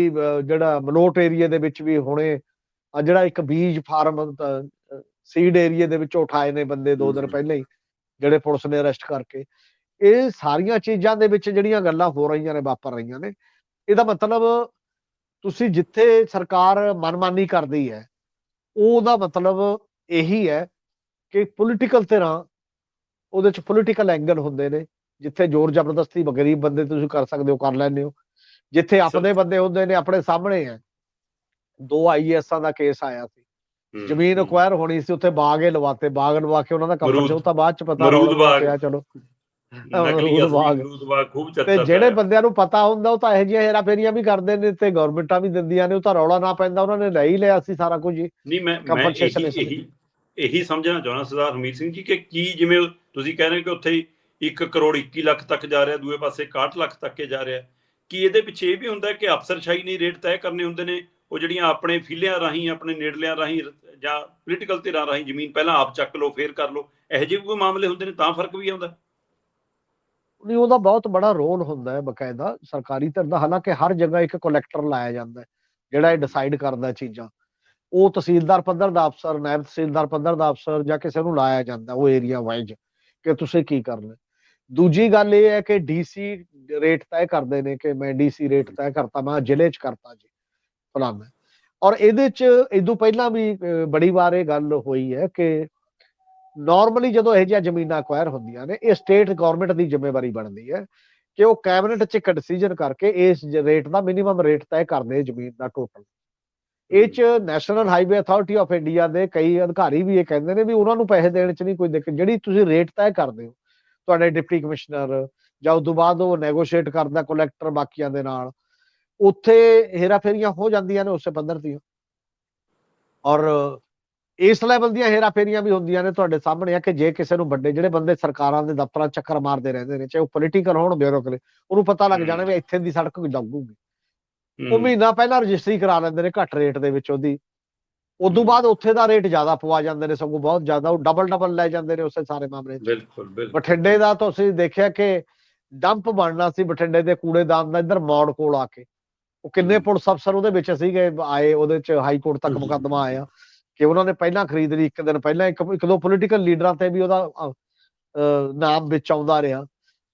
ਜਿਹੜਾ ਮਲੋਟ ਏਰੀਆ ਦੇ ਵਿੱਚ ਵੀ ਹੁਣੇ ਆ ਜਿਹੜਾ ਇੱਕ ਬੀਜ ਫਾਰਮ ਸੀਡ ਏਰੀਆ ਦੇ ਵਿੱਚੋਂ ਉਠਾਏ ਨੇ ਬੰਦੇ ਦੋ ਦਿਨ। ਪਹਿਲਾਂ ਹੀ ਜਿਹੜੇ ਪੁਲਿਸ ਨੇ ਅਰੈਸਟ ਕਰਕੇ। ਇਹ ਸਾਰੀਆਂ ਚੀਜ਼ਾਂ ਦੇ ਵਿੱਚ ਜਿਹੜੀਆਂ ਗੱਲਾਂ ਹੋ ਰਹੀਆਂ ਨੇ ਵਾਪਰ ਰਹੀਆਂ ਨੇ ਇਹਦਾ ਮਤਲਬ ਤੁਸੀਂ ਜਿੱਥੇ ਸਰਕਾਰ ਮਨਮਾਨੀ ਕਰਦੀ ਹੈ ਉਹਦਾ ਮਤਲਬ ਇਹੀ ਹੈ ਕਿ ਪੋਲੀਟੀਕਲ ਧਿਰਾਂ ਉਹਦੇ ਚ ਪੋਲੀਟੀਕਲ ਐਂਗਲ ਹੁੰਦੇ ਨੇ। ਜਿੱਥੇ ਜ਼ੋਰ ਜ਼ਬਰਦਸਤੀ ਗਰੀਬ ਬੰਦੇ ਤੁਸੀਂ ਕਰ ਸਕਦੇ ਹੋ ਕਰ ਲੈਂਦੇ ਹੋ। ਜਿੱਥੇ ਆਪਣੇ ਬੰਦੇ ਹੁੰਦੇ ਨੇ ਆਪਣੇ ਸਾਹਮਣੇ ਹੈ। ਦੋ ਆਈਐਸਾਂ ਦਾ ਕੇਸ ਆਇਆ ਸੀ ਜ਼ਮੀਨ। ਅਕਵਾਇਰ ਹੋਣੀ ਸੀ ਉੱਥੇ ਬਾਗ ਹੀ ਲਵਾਤੇ ਬਾਗ ਲਵਾ ਕੇ ਉਹਨਾਂ ਦਾ ਕੰਮ ਮਰੂਦ- ਸੀ ਉਹ ਤਾਂ ਬਾਅਦ ਚ ਪਤਾ। ਪਿਆ ਚਲੋ ਤੇ ਚ ਜਿਹੜੇ। ਬੰਦਿਆਂ ਨੂੰ ਪਤਾ ਹੁੰਦਾ ਉਹ ਤਾਂ ਇਹੋ ਜਿਹੀਆਂ ਹੇਰਾਫੇਰੀਆਂ ਵੀ ਕਰਦੇ ਨੇ ਤੇ ਗਵਰਨਮੈਂਟਾਂ ਵੀ ਦਿੰਦੀਆਂ ਨੇ ਉਹ ਤਾਂ ਰੌਲਾ ਨਾ ਪੈਂਦਾ ਉਹਨਾਂ ਨੇ ਲੈ ਹੀ ਲਿਆ ਸੀ ਸਾਰਾ ਕੁਝ ਨਹੀਂ ਮੈਂ ਮੈਂ ਇਹੀ। ਇਹੀ ਸਮਝਣਾ ਚਾਹੁੰਦਾ ਸਰਦਾਰ ਹਮੀਰ ਸਿੰਘ ਜੀ ਕਿ ਕੀ ਜਿਵੇਂ ਤੁਸੀਂ ਕਹਿ ਰਹੇ ਕਿ ਉੱਥੇ 1 ਕਰੋੜ 21 ਲੱਖ ਤੱਕ ਜਾ ਰਿਹਾ ਦੂਏ ਪਾਸੇ 61 ਲੱਖ ਤੱਕ ਕੇ ਜਾ ਰਿਹਾ ਕੀ ਇਹਦੇ ਪਿੱਛੇ ਇਹ ਵੀ ਹੁੰਦਾ ਕਿ ਅਫਸਰਸ਼ਾਹੀ ਨਹੀਂ ਰੇਟ ਤੈਅ ਕਰਨੇ ਹੁੰਦੇ ਨੇ ਉਹ ਜਿਹੜੀਆਂ ਆਪਣੇ ਫਿਲਿਆਂ ਰਾਹੀਂ, ਆਪਣੇ ਨੇੜਲਿਆਂ ਰਾਹੀਂ ਜਾਂ ਪੋਲੀਟੀਕਲ ਧਿਰਾਂ ਰਾਹੀਂ ਜ਼ਮੀਨ ਪਹਿਲਾਂ ਆਪ ਚੱਕ ਲਓ, ਫੇਰ ਕਰ ਲਓ, ਇਹੋ ਜਿਹੇ ਕੋਈ ਮਾਮਲੇ ਹੁੰਦੇ ਨੇ, ਤਾਂ ਫ਼ਰਕ ਵੀ ਆਉਂਦਾ। ਨਹੀਂ, ਉਹਦਾ ਬਹੁਤ ਬੜਾ ਰੋਲ ਹੁੰਦਾ ਹੈ ਬਕਾਇਦਾ, ਸਰਕਾਰੀ ਧਿਰ ਦਾ, ਹਾਲਾਂਕਿ ਹਰ ਜਗ੍ਹਾ ਇੱਕ ਕਲੈਕਟਰ ਲਾਇਆ ਜਾਂਦਾ ਹੈ, ਜਿਹੜਾ ਇਹ ਡਿਸਾਈਡ ਕਰਦਾ ਚੀਜ਼ਾਂ। ਉਹ ਤਹਿਸੀਲਦਾਰ ਪੱਧਰ ਦਾ ਅਫਸਰ ਨਾਇਬ ਤਹਿਸੀਲਦਾਰ ਪੱਧਰ ਦਾ ਅਫਸਰ ਜਾਂ ਕਿਸੇ ਨੂੰ ਲਾਇਆ ਜਾਂਦਾ ਉਹ ਏਰੀਆ ਵਾਈਜ਼ ਕਿ ਤੁਸੀਂ ਕੀ ਕਰਨਾ ਦੂਜੀ ਗੱਲ ਇਹ ਹੈ ਕਿ ਡੀਸੀ ਰੇਟ ਤੈਅ ਕਰਦੇ ਨੇ ਕਿ ਮੈਂ ਡੀਸੀ ਰੇਟ ਤੈਅ ਕਰਤਾ, ਮੈਂ ਜ਼ਿਲ੍ਹੇ 'ਚ ਕਰਤਾ ਜੀ। ਫਲਾਣਾ ਔਰ ਇਹਦੇ 'ਚ ਇਦੋਂ ਪਹਿਲਾਂ ਵੀ ਬੜੀ ਵਾਰ ਇਹ ਗੱਲ ਹੋਈ ਹੈ ਕਿ ਨਾਰਮਲੀ ਜਦੋਂ ਇਹ ਜਿਹੀਆਂ ਜ਼ਮੀਨਾਂ ਅਕਵਾਇਰ ਹੁੰਦੀਆਂ ਨੇ, ਇਹ ਸਟੇਟ ਗਵਰਨਮੈਂਟ ਦੀ ਜ਼ਿੰਮੇਵਾਰੀ ਬਣਦੀ ਹੈ ਕਿ ਉਹ ਕੈਬਨਿਟ 'ਚ ਇੱਕ ਡਿਸੀਜਨ ਕਰਕੇ ਇਸ ਰੇਟ ਦਾ ਮਿਨੀਮਮ ਰੇਟ ਤੈਅ ਕਰਦੇ ਜ਼ਮੀਨ ਦਾ ਟੋਟਲ ਇਹ 'ਚ national highway authority of India ਦੇ ਕਈ ਅਧਿਕਾਰੀ ਵੀ ਇਹ ਕਹਿੰਦੇ ਨੇ ਵੀ ਉਹਨਾਂ ਨੂੰ ਪੈਸੇ ਦੇਣ 'ਚ ਨਹੀਂ ਕੋਈ ਦਿੱਕਤ। ਜਿਹੜੀ ਤੁਸੀਂ ਰੇਟ ਤੈਅ ਕਰਦੇ ਹੋ, ਤੁਹਾਡੇ ਡਿਪਟੀ ਕਮਿਸ਼ਨਰ ਜਾਂ ਉਸ ਤੋਂ ਬਾਅਦ ਉਹ ਨੈਗੋਸ਼ੀਏਟ ਕਰਦਾ ਕਲੈਕਟਰ ਬਾਕੀਆਂ ਦੇ ਨਾਲ ਉੱਥੇ ਹੇਰਾਫੇਰੀਆਂ ਹੋ ਜਾਂਦੀਆਂ ਨੇ ਉਸੇ ਪੱਧਰ ਦੀਆਂ। ਔਰ ਇਸ ਲੈਵਲ ਦੀਆਂ ਹੇਰਾਫੇਰੀਆਂ ਵੀ ਹੁੰਦੀਆਂ ਨੇ ਤੁਹਾਡੇ ਸਾਹਮਣੇ ਆ ਕਿ ਜੇ ਕਿਸੇ ਨੂੰ ਵੱਡੇ ਜਿਹੜੇ ਬੰਦੇ ਸਰਕਾਰਾਂ ਦੇ ਦਫ਼ਤਰਾਂ ਚੱਕਰ ਮਾਰਦੇ ਰਹਿੰਦੇ ਨੇ ਚਾਹੇ ਉਹ ਪੋਲੀਟੀਕਲ ਹੋਣ ਬਿਊਰੋਕਰੇਟ ਉਹਨੂੰ ਪਤਾ ਲੱਗ ਜਾਣਾ ਵੀ ਇੱਥੇ ਦੀ ਸੜਕ ਲੱਗੂਗੀ ਉਹ ਮਹੀਨਾ ਪਹਿਲਾਂ ਰਜਿਸਟਰੀ ਕਰਾ ਲੈਂਦੇ ਨੇ ਘੱਟ ਰੇਟ ਦੇ ਵਿੱਚ ਉਹਦੀ। ਉਦੋਂ ਬਾਅਦ ਉੱਥੇ ਦਾ ਰੇਟ ਜ਼ਿਆਦਾ ਪਵਾ ਜਾਂਦੇ ਨੇ ਸਗੋਂ ਬਹੁਤ ਜ਼ਿਆਦਾ ਉਹ ਡਬਲ ਡਬਲ ਲੈ ਜਾਂਦੇ ਨੇ ਉਸੇ ਸਾਰੇ ਮਾਮਲੇ 'ਚ। ਬਿਲਕੁਲ ਬਿਲਕੁਲ। ਬਠਿੰਡੇ ਦਾ ਤੁਸੀਂ ਦੇਖਿਆ ਕਿ ਡੰਪ ਬਣਨਾ ਸੀ ਬਠਿੰਡੇ ਦੇ ਕੂੜੇਦਾਨ ਦਾ ਇੱਧਰ ਮੌੜ ਕੋਲ ਆ ਕੇ। ਉਹ ਕਿੰਨੇ। ਪੁਲਿਸ ਅਫਸਰ ਉਹਦੇ ਵਿੱਚ ਸੀਗੇ ਆਏ ਉਹਦੇ ਚ ਹਾਈ ਕੋਰਟ ਤੱਕ। ਮੁਕੱਦਮਾ ਆਇਆ ਕਿ ਉਹਨਾਂ ਨੇ ਪਹਿਲਾਂ ਖਰੀਦ ਲਈ ਇੱਕ ਦਿਨ ਪਹਿਲਾਂ ਇੱਕ ਇੱਕ ਦੋ ਪੋਲੀਟੀਕਲ ਲੀਡਰਾਂ ਤੇ ਵੀ ਉਹਦਾ ਨਾਮ ਵਿੱਚ ਆਉਂਦਾ ਰਿਹਾ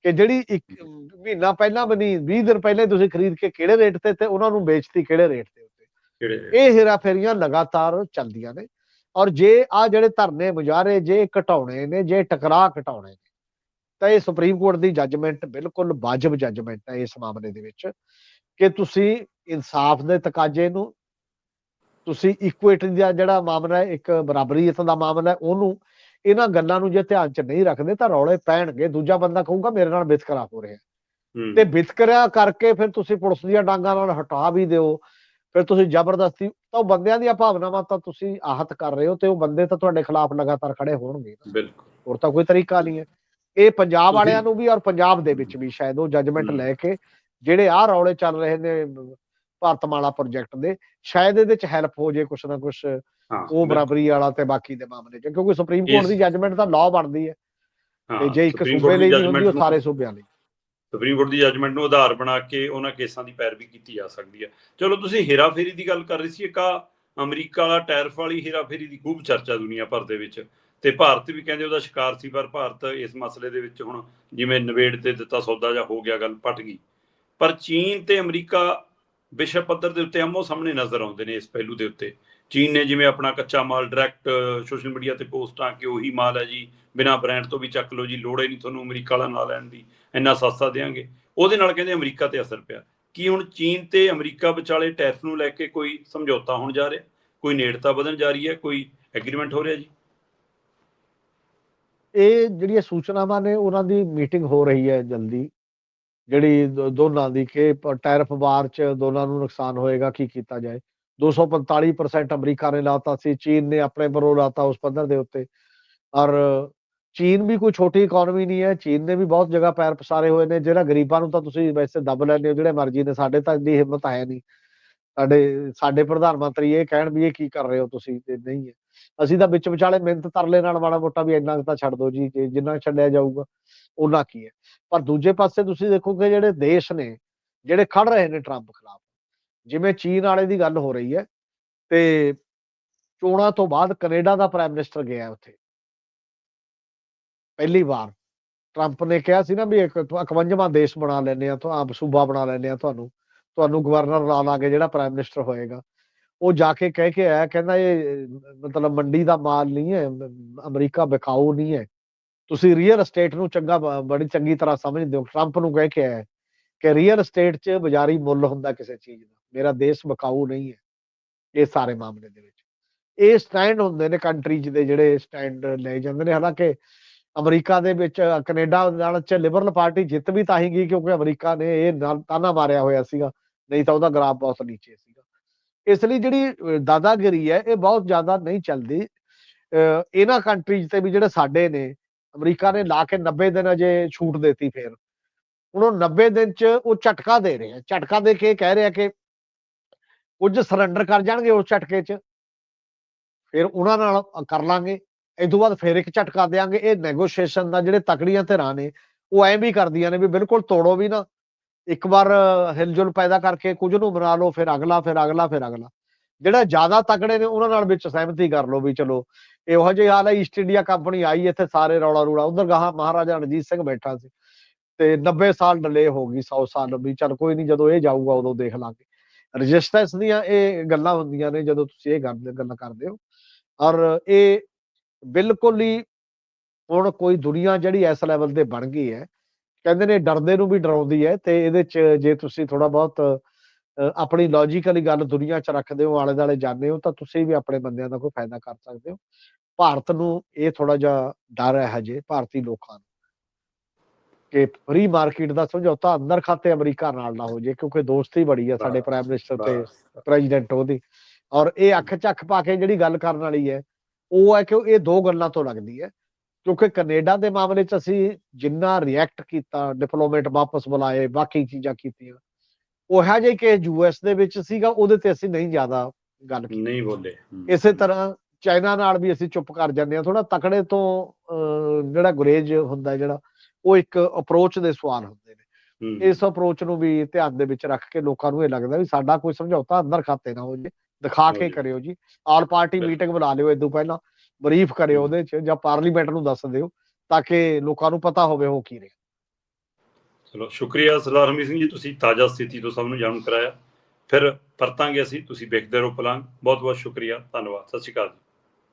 ਕਿ ਜਿਹੜੀ ਇੱਕ ਮਹੀਨਾ ਪਹਿਲਾਂ ਨਹੀਂ 20 ਦਿਨ ਪਹਿਲਾਂ ਤੁਸੀਂ ਖਰੀਦ ਕੇ ਕਿਹੜੇ ਰੇਟ ਤੇ ਤੇ ਉਹਨਾਂ ਨੂੰ ਵੇਚਤੀ ਕਿਹੜੇ ਰੇਟ ਤੇ ਉੱਤੇ ਇਹ ਹੇਰਾਫੇਰੀਆਂ ਲਗਾਤਾਰ ਚੱਲਦੀਆਂ ਨੇ ਔਰ ਜੇ ਆ ਜਿਹੜੇ ਧਰਨੇ ਮੁਜ਼ਾਹਰੇ ਜੇ ਘਟਾਉਣੇ ਨੇ ਜੇ ਟਕਰਾਅ ਘਟਾਉਣੇ ਨੇ ਤਾਂ ਇਹ ਸੁਪਰੀਮ ਕੋਰਟ ਦੀ ਜੱਜਮੈਂਟ ਬਿਲਕੁਲ ਵਾਜਬ ਜੱਜਮੈਂਟ ਹੈ ਇਸ ਮਾਮਲੇ ਦੇ ਵਿੱਚ ਕਿ ਤੁਸੀਂ ਇਨਸਾਫ ਦੇ ਤਕਾਜ਼ੇ ਨੂੰ ਤੁਸੀਂ ਇਕੁਇਟੀ ਦਾ ਜਿਹੜਾ ਮਾਮਲਾ ਹੈ ਇੱਕ ਬਰਾਬਰੀਅਤ ਦਾ ਮਾਮਲਾ ਹੈ ਉਹਨੂੰ ਇਹਨਾਂ ਗੱਲਾਂ ਨੂੰ ਜੇ ਧਿਆਨ 'ਚ ਨਹੀਂ ਰੱਖਦੇ ਤਾਂ ਰੌਲੇ ਪੈਣਗੇ। ਦੂਜਾ ਬੰਦਾ ਕਹੂਗਾ ਮੇਰੇ ਨਾਲ ਵਿਤਕਰਾ ਹੋ ਰਿਹਾ। ਤੇ ਵਿਤਕਰਾ ਕਰਕੇ ਫਿਰ ਤੁਸੀਂ ਪੁਲਿਸ ਦੀਆਂ ਡਾਂਗਾਂ ਨਾਲ ਹਟਾ ਵੀ ਦਿਓ। ਫਿਰ ਤੁਸੀਂ ਜ਼ਬਰਦਸਤੀ ਤਾਂ ਉਹ ਬੰਦਿਆਂ ਦੀਆਂ ਭਾਵਨਾਵਾਂ ਤਾਂ ਤੁਸੀਂ ਆਹਤ ਕਰ ਰਹੇ ਹੋ ਤੇ ਉਹ ਬੰਦੇ ਤਾਂ ਤੁਹਾਡੇ ਖਿਲਾਫ ਲਗਾਤਾਰ ਖੜੇ ਹੋਣਗੇ। ਬਿਲਕੁਲ। ਹੋਰ ਤਾਂ ਕੋਈ ਤਰੀਕਾ ਨਹੀਂ ਹੈ। ਇਹ ਪੰਜਾਬ ਵਾਲਿਆਂ ਨੂੰ ਵੀ ਔਰ ਪੰਜਾਬ ਦੇ ਵਿੱਚ ਵੀ ਸ਼ਾਇਦ ਉਹ ਜੱਜਮੈਂਟ। ਲੈ ਕੇ ਜਿਹੜੇ ਆਹ ਰੌਲੇ ਚੱਲ ਰਹੇ ਨੇ ਭਾਰਤਮਾਲਾ ਪ੍ਰੋਜੈਕਟ ਦੇ ਸ਼ਾਇਦ ਇਹਦੇ ਚ ਹੈਲਪ ਹੋ ਜੇ ਕੁਛ ਨਾ ਕੁਛ ਉਹ। ਬਰਾਬਰੀ ਵਾਲਾ ਤੇ ਬਾਕੀ ਦੇ ਮਾਮਲੇ ਚ ਕਿਉਂਕਿ ਸੁਪਰੀਮ ਕੋਰਟ ਦੀ ਜੱਜਮੈਂਟ ਤਾਂ ਲਾਅ ਬਣਦੀ ਹੈ। ਤੇ ਜੇ ਇੱਕ ਸੂਬੇ ਲਈ ਨਹੀਂ ਹੁੰਦੀ ਉਹ ਸਾਰੇ ਸੂਬਿਆਂ ਲਈ। ਸੁਪਰੀਮ ਕੋਰਟ ਦੀ ਜੱਜਮੈਂਟ ਨੂੰ ਆਧਾਰ ਬਣਾ ਕੇ ਉਹਨਾਂ ਕੇਸਾਂ ਦੀ ਪੈਰਵੀ ਕੀਤੀ ਜਾ ਸਕਦੀ ਹੈ। ਚਲੋ ਤੁਸੀਂ ਹੇਰਾਫੇਰੀ ਦੀ ਗੱਲ ਕਰ ਰਹੇ ਸੀ ਇੱਕ ਆਹ ਅਮਰੀਕਾ ਵਾਲਾ ਟੈਰਫ ਵਾਲੀ ਹੇਰਾਫੇਰੀ ਦੀ ਖੂਬ ਚਰਚਾ ਦੁਨੀਆ ਭਰ ਦੇ ਵਿੱਚ। ਤੇ ਭਾਰਤ ਵੀ ਕਹਿੰਦੇ ਉਹਦਾ ਸ਼ਿਕਾਰ ਸੀ ਪਰ ਭਾਰਤ ਇਸ ਮਸਲੇ ਦੇ ਵਿੱਚ ਹੁਣ ਜਿਵੇਂ ਨਵੇੜ ਤੇ ਦਿੱਤਾ ਸੌਦਾ ਜਾਂ ਹੋ ਗਿਆ ਗੱਲ ਪਟ ਗਈ। ਪਰ ਚੀਨ ਤੇ ਅਮਰੀਕਾ ਵਿਸ਼ਵ ਪੱਧਰ ਦੇ ਉੱਤੇ ਆਮੋ ਸਾਹਮਣੇ ਨਜ਼ਰ ਆਉਂਦੇ ਨੇ ਇਸ ਪਹਿਲੂ ਦੇ ਉੱਤੇ। ਚੀਨ ਨੇ ਜਿਵੇਂ ਆਪਣਾ ਕੱਚਾ ਮਾਲ ਡਾਇਰੈਕਟ ਸੋਸ਼ਲ ਮੀਡੀਆ ਤੇ ਪੋਸਟਾਂ ਕਿ ਉਹੀ ਮਾਲ ਹੈ ਜੀ, ਬਿਨਾ ਬ੍ਰਾਂਡ ਤੋਂ ਵੀ ਚੱਕ ਲਓ ਜੀ, ਲੋੜ ਹੀ ਨਹੀਂ ਤੁਹਾਨੂੰ ਅਮਰੀਕਾ ਵਾਲਾ ਨਾਂ ਲੈਣ ਦੀ, ਇੰਨਾ ਸਸਤਾ ਦੇਾਂਗੇ ਉਹਦੇ ਨਾਲ ਕਹਿੰਦੇ ਅਮਰੀਕਾ ਤੇ ਅਸਰ ਪਿਆ। ਕੀ ਹੁਣ ਚੀਨ ਤੇ ਅਮਰੀਕਾ ਵਿਚਾਲੇ ਟੈਰਿਫ ਨੂੰ ਲੈ ਕੇ ਕੋਈ ਸਮਝੌਤਾ ਹੋਣ ਜਾ ਰਿਹਾ? ਕੋਈ ਨੇੜਤਾ ਵਧਣ ਜਾ ਰਹੀ ਹੈ? ਕੋਈ ਐਗਰੀਮੈਂਟ ਹੋ ਰਿਹਾ ਜੀ? ਇਹ ਜਿਹੜੀਆਂ ਸੂਚਨਾਵਾਂ ਨੇ, ਉਹਨਾਂ ਦੀ ਮੀਟਿੰਗ ਹੋ ਰਹੀ ਹੈ ਜਲਦੀ। ਜਿਹੜੀ ਦੋਨਾਂ ਦੀ ਕਿ ਟੈਰਫ ਟੈਰਿਫ ਵਾਰ ਚ ਦੋਨਾਂ ਨੂੰ ਨੁਕਸਾਨ ਹੋਏਗਾ, ਕੀ ਕੀਤਾ ਜਾਏ? 245% ਅਮਰੀਕਾ ਨੇ ਲਾਤਾ ਸੀ, ਚੀਨ ਨੇ ਆਪਣੇ ਪਰੋਂ ਲਾਤਾ ਉਸ ਪੱਧਰ ਦੇ ਉੱਤੇ। ਔਰ ਚੀਨ ਵੀ ਕੋਈ ਛੋਟੀ ਇਕਨੋਮੀ ਨਹੀਂ ਹੈ, ਚੀਨ ਨੇ ਵੀ ਬਹੁਤ ਜਗ੍ਹਾ ਪੈਰ ਪਸਾਰੇ ਹੋਏ ਨੇ। ਜਿਹੜਾ ਗਰੀਬਾਂ ਨੂੰ ਤਾਂ ਤੁਸੀਂ ਵੈਸੇ ਦੱਬ ਲੈਂਦੇ ਹੋ, ਜਿਹੜੇ ਮਰਜ਼ੀ ਨੇ, ਸਾਡੇ ਤਾਂ ਇੰਨੀ ਹਿੰਮਤ ਹੈ ਨਹੀਂ। ਸਾਡੇ ਸਾਡੇ ਪ੍ਰਧਾਨ ਮੰਤਰੀ ਇਹ ਕਹਿਣ ਵੀ ਇਹ ਕੀ ਕਰ ਰਹੇ ਹੋ ਤੁਸੀਂ? ਤੇ ਨਹੀਂ ਹੈ। ਅਸੀਂ ਤਾਂ ਵਿੱਚ ਵਿਚਾਲੇ ਮਿਹਨਤ ਤਰਲੇ ਨਾਲ ਮਾੜਾ ਮੋਟਾ ਵੀ ਇੰਨਾ ਕੁ ਤਾਂ ਛੱਡ ਦਿਓ ਜੀ, ਜੇ ਜਿੰਨਾ ਛੱਡਿਆ ਜਾਊਗਾ ਉਹਨਾਂ ਕੀ ਹੈ। ਪਰ ਦੂਜੇ ਪਾਸੇ ਤੁਸੀਂ ਦੇਖੋਗੇ ਜਿਹੜੇ ਦੇਸ਼ ਨੇ, ਜਿਹੜੇ ਖੜ ਰਹੇ ਨੇ ਟਰੰਪ ਖਿਲਾਫ, ਜਿਵੇਂ ਚੀਨ ਵਾਲੇ ਦੀ ਗੱਲ ਹੋ ਰਹੀ ਹੈ ਤੇ ਚੋਣਾਂ ਤੋਂ ਬਾਅਦ ਕੈਨੇਡਾ ਦਾ ਪ੍ਰਾਈਮ ਮਿਨਿਸਟਰ ਗਿਆ ਉੱਥੇ। ਪਹਿਲੀ ਵਾਰ। ਟਰੰਪ ਨੇ ਕਿਹਾ ਸੀ ਨਾ ਵੀ ਇੱਕ 51ਵਾਂ ਦੇਸ਼ ਬਣਾ ਲੈਨੇ ਆ ਤਾਂ ਆਪ ਸੂਬਾ ਬਣਾ ਲੈਨੇ ਆ ਤੁਹਾਨੂੰ ਤੁਹਾਨੂੰ ਗਵਰਨਰ ਲਾ ਲਾਂਗੇ ਜਿਹੜਾ ਪ੍ਰਾਈਮ ਮਿਨਿਸਟਰ ਹੋਏਗਾ। ਉਹ ਜਾ ਕੇ ਕਹਿ ਕੇ ਆਇਆ, ਕਹਿੰਦਾ ਇਹ, ਮਤਲਬ ਮੰਡੀ ਦਾ ਮਾਲ ਨਹੀਂ ਹੈ, ਅਮਰੀਕਾ ਵਿਕਾਊ ਨਹੀਂ ਹੈ। ਤੁਸੀਂ ਰੀਅਲ ਏਸਟੇਟ ਨੂੰ ਚੰਗਾ, ਬੜੀ ਚੰਗੀ ਤਰ੍ਹਾਂ ਸਮਝਦੇ ਹੋ। ਟਰੰਪ ਨੂੰ ਕਹਿ ਕੇ ਆਇਆ ਕਿ ਰੀਅਲ ਏਸਟੇਟ 'ਚ ਬਾਜ਼ਾਰੀ ਮੁੱਲ ਹੁੰਦਾ ਕਿਸੇ ਚੀਜ਼ ਦਾ। ਮੇਰਾ ਦੇਸ਼ ਵਿਕਾਊ ਨਹੀਂ ਹੈ। ਇਹ ਸਾਰੇ ਮਾਮਲੇ ਦੇ ਵਿੱਚ। ਇਹ ਸਟੈਂਡ ਹੁੰਦੇ ਨੇ ਕੰਟਰੀਜ਼ ਦੇ ਜਿਹੜੇ ਸਟੈਂਡ ਲੈ ਜਾਂਦੇ ਨੇ। ਹਾਲਾਂਕਿ ਅਮਰੀਕਾ ਦੇ ਵਿੱਚ, ਕੈਨੇਡਾ ਨਾਲ ਚ ਲਿਬਰਲ ਪਾਰਟੀ ਜਿੱਤ ਵੀ ਤਾਂ ਹੀ ਗਈ ਕਿਉਂਕਿ ਅਮਰੀਕਾ ਨੇ ਇਹ ਨਾਲ ਤਾਨਾ ਮਾਰਿਆ ਹੋਇਆ ਸੀਗਾ। ਨਹੀਂ ਤਾਂ ਉਹਦਾ ਗ੍ਰਾਫ ਬਹੁਤ ਨੀਚੇ ਸੀ। ਇਸ ਲਈ ਜਿਹੜੀ ਅ, ਦਾਦਾਗਿਰੀ ਹੈ ਇਹ ਬਹੁਤ ਜ਼ਿਆਦਾ ਨਹੀਂ ਚੱਲਦੀ। ਅ, ਇਹਨਾਂ ਕੰਟਰੀਜ਼ ਤੇ ਵੀ ਜਿਹੜੇ ਸਾਡੇ ਨੇ ਅਮਰੀਕਾ ਨੇ ਲਾ ਕੇ 90 ਦਿਨ ਅਜੇ ਛੂਟ ਦਿੱਤੀ ਫੇਰ। ਹੁਣ ਉਹ 90 ਦਿਨ ਚ ਉਹ ਝਟਕਾ ਦੇ ਰਹੇ। ਆ ਝਟਕਾ ਦੇ ਕੇ ਕਹਿ ਰਿਹਾ ਕਿ ਕੁਝ ਸਰੈਂਡਰ ਕਰ ਜਾਣਗੇ ਉਸ ਝਟਕੇ ਚ। ਫਿਰ ਉਹਨਾਂ ਨਾਲ ਕਰ ਲਾਂਗੇ। ਇਸ ਤੋਂ ਬਾਅਦ ਫਿਰ ਇੱਕ ਝਟਕਾ ਦੇਾਂਗੇ ਇਹ ਨੈਗੋਸ਼ੀਏਸ਼ਨ ਦਾ ਜਿਹੜੇ ਤਕੜੀਆਂ ਧਿਰਾਂ ਨੇ ਉਹ ਐਂ ਵੀ ਕਰਦੀਆਂ ਨੇ ਵੀ ਬਿਲਕੁਲ ਤੋੜੋ ਵੀ ਨਾ। ਇੱਕ ਵਾਰ ਅ, ਹਿਲਜੁਲ ਪੈਦਾ ਕਰਕੇ ਕੁਝ ਨੂੰ ਬਣਾ ਲਓ ਫਿਰ ਅਗਲਾ ਫਿਰ ਅਗਲਾ ਫਿਰ ਅਗਲਾ। ਜਿਹੜਾ ਜ਼ਿਆਦਾ ਤਕੜੇ ਨੇ ਉਹਨਾਂ ਨਾਲ ਵਿੱਚ ਸਹਿਮਤੀ ਕਰ ਲਓ ਵੀ ਚਲੋ ਇਹੋ ਜਿਹੀ ਹਾਲ ਹੈ ਈਸਟ ਇੰਡੀਆ ਕੰਪਨੀ ਆਈ ਇੱਥੇ ਸਾਰੇ ਰੌਲਾ ਰੂਲਾ। ਉਧਰ ਗਾਹਾਂ ਮਹਾਰਾਜਾ ਰਣਜੀਤ ਸਿੰਘ ਬੈਠਾ ਸੀ ਤੇ 90 ਸਾਲ ਡਿਲੇ ਹੋ ਗਈ 100 ਸਾਲ ਵੀ ਚਲ ਕੋਈ ਨਹੀਂ ਜਦੋਂ ਇਹ ਜਾਊਗਾ ਉਦੋਂ ਦੇਖ ਲਾਂਗੇ। ਰਜਿਸਟੈਂਸ ਦੀਆਂ ਇਹ ਗੱਲਾਂ ਹੁੰਦੀਆਂ ਨੇ ਜਦੋਂ ਤੁਸੀਂ ਇਹ ਗੱਲ ਗੱਲਾਂ ਕਰਦੇ ਹੋ। ਔਰ ਇਹ ਬਿਲਕੁਲ ਹੀ ਹੁਣ ਕੋਈ ਦੁਨੀਆ ਜਿਹੜੀ ਇਸ ਲੈਵਲ ਤੇ ਬਣ ਗਈ ਹੈ ਕਹਿੰਦੇ ਨੇ ਡਰਦੇ ਨੂੰ ਵੀ ਡਰਾਉਂਦੀ ਹੈ ਤੇ ਇਹਦੇ ਚ ਜੇ ਤੁਸੀਂ ਥੋੜਾ ਬਹੁਤ ਆਪਣੀ ਲੌਜੀਕਲੀ ਗੱਲ ਦੁਨੀਆ ਚ ਰੱਖਦੇ ਹੋ ਆਲੇ ਦਾਲੇ ਜਾਂਦੇ ਹੋ ਤਾਂ ਤੁਸੀਂ ਵੀ ਆਪਣੇ ਬੰਦਿਆਂ ਦਾ ਕੋਈ ਫਾਇਦਾ ਕਰ ਸਕਦੇ ਹੋ। ਭਾਰਤ ਨੂੰ ਇਹ ਥੋੜਾ ਜਿਹਾ ਡਰ ਹੈ ਹਜੇ ਭਾਰਤੀ ਲੋਕਾਂ ਨੂੰ। ਕਿ ਫ੍ਰੀ ਮਾਰਕੀਟ ਦਾ ਸਮਝੌਤਾ ਅੰਦਰ ਖਾਤੇ ਅਮਰੀਕਾ ਨਾਲ ਨਾ ਹੋ ਜੇ ਕਿਉਂਕਿ ਦੋਸਤੀ ਬੜੀ ਹੈ ਸਾਡੇ ਪ੍ਰਾਈਮ ਮਿਨਿਸਟਰ ਤੇ ਪ੍ਰੈਜ਼ੀਡੈਂਟ ਉਹਦੀ। ਔਰ ਇਹ ਅੱਖ ਚੱਖ ਪਾ ਕੇ ਜਿਹੜੀ ਗੱਲ ਕਰਨ ਵਾਲੀ ਹੈ ਉਹ ਹੈ ਕਿ ਇਹ ਦੋ ਗੱਲਾਂ ਤੋਂ ਲੱਗਦੀ ਹੈ। ਕਿਉਂਕਿ ਕੈਨੇਡਾ ਦੇ ਮਾਮਲੇ 'ਚ ਅਸੀਂ ਜਿੰਨਾ ਰਿਐਕਟ ਕੀਤਾ ਡਿਪਲੋਮੇਟ ਵਾਪਸ ਬੁਲਾਏ ਬਾਕੀ ਚੀਜ਼ਾਂ ਕੀਤੀਆਂ ਉਹ ਹੈ ਜੇ ਕਿ ਯੂਐਸ ਦੇ ਵਿੱਚ ਸੀਗਾ ਉਹਦੇ ਤੇ ਅਸੀਂ ਨਹੀਂ ਜ਼ਿਆਦਾ ਗੱਲ ਕੀਤੀ। ਨਹੀਂ ਬੋਲੇ। ਇਸੇ ਤਰ੍ਹਾਂ ਚਾਈਨਾ ਨਾਲ ਵੀ ਅਸੀਂ ਚੁੱਪ ਕਰ ਜਾਂਦੇ ਹਾਂ ਥੋੜਾ ਤਕੜੇ ਤੋਂ ਜਿਹੜਾ ਗੁਰੇਜ ਹੁੰਦਾ ਜਿਹੜਾ ਉਹ ਇੱਕ ਅਪਰੋਚ ਦੇ ਸਵਾਲ ਹੁੰਦੇ ਨੇ। ਇਸ ਅਪਰੋਚ ਨੂੰ ਵੀ ਧਿਆਨ ਦੇ ਵਿੱਚ ਰੱਖ ਕੇ ਲੋਕਾਂ ਨੂੰ ਇਹ ਲੱਗਦਾ ਵੀ ਸਾਡਾ ਕੋਈ ਸਮਝੌਤਾ ਅੰਦਰ ਖਾਤੇ ਨਾ ਹੋ ਜੇ ਦਿਖਾ ਕੇ। ਕਰਿਓ ਜੀ। ਆਲ ਪਾਰਟੀ। ਮੀਟਿੰਗ ਬੁਲਾ ਲਿਓ ਇਦੋਂ ਪਹਿਲਾਂ। ਬਰੀਫ ਕਰਿਓ ਉਹਦੇ ਚ ਜਾਂ ਪਾਰਲੀਮੈਂਟ ਨੂੰ ਦੱਸ ਦਿਓ ਤਾਂ ਕਿ ਲੋਕਾਂ ਨੂੰ ਪਤਾ ਹੋਵੇ ਉਹ ਕੀ ਰਿਹਾ। ਚਲੋ, ਸ਼ੁਕਰੀਆ ਸਰਦਾਰ ਹਰਮੀਤ ਸਿੰਘ ਜੀ, ਤੁਸੀਂ ਤਾਜ਼ਾ ਸਥਿਤੀ ਤੋਂ ਸਭ ਨੂੰ ਜਾਣੂ ਕਰਾਇਆ। ਫਿਰ ਪਰਤਾਂਗੇ ਅਸੀਂ, ਤੁਸੀਂ ਵੇਖਦੇ ਰਹੋ ਪਲਾਂਗ ਬਹੁਤ ਬਹੁਤ ਸ਼ੁਕਰੀਆ, ਧੰਨਵਾਦ। ਸਤਿ ਸ਼੍ਰੀ ਅਕਾਲ ਜੀ।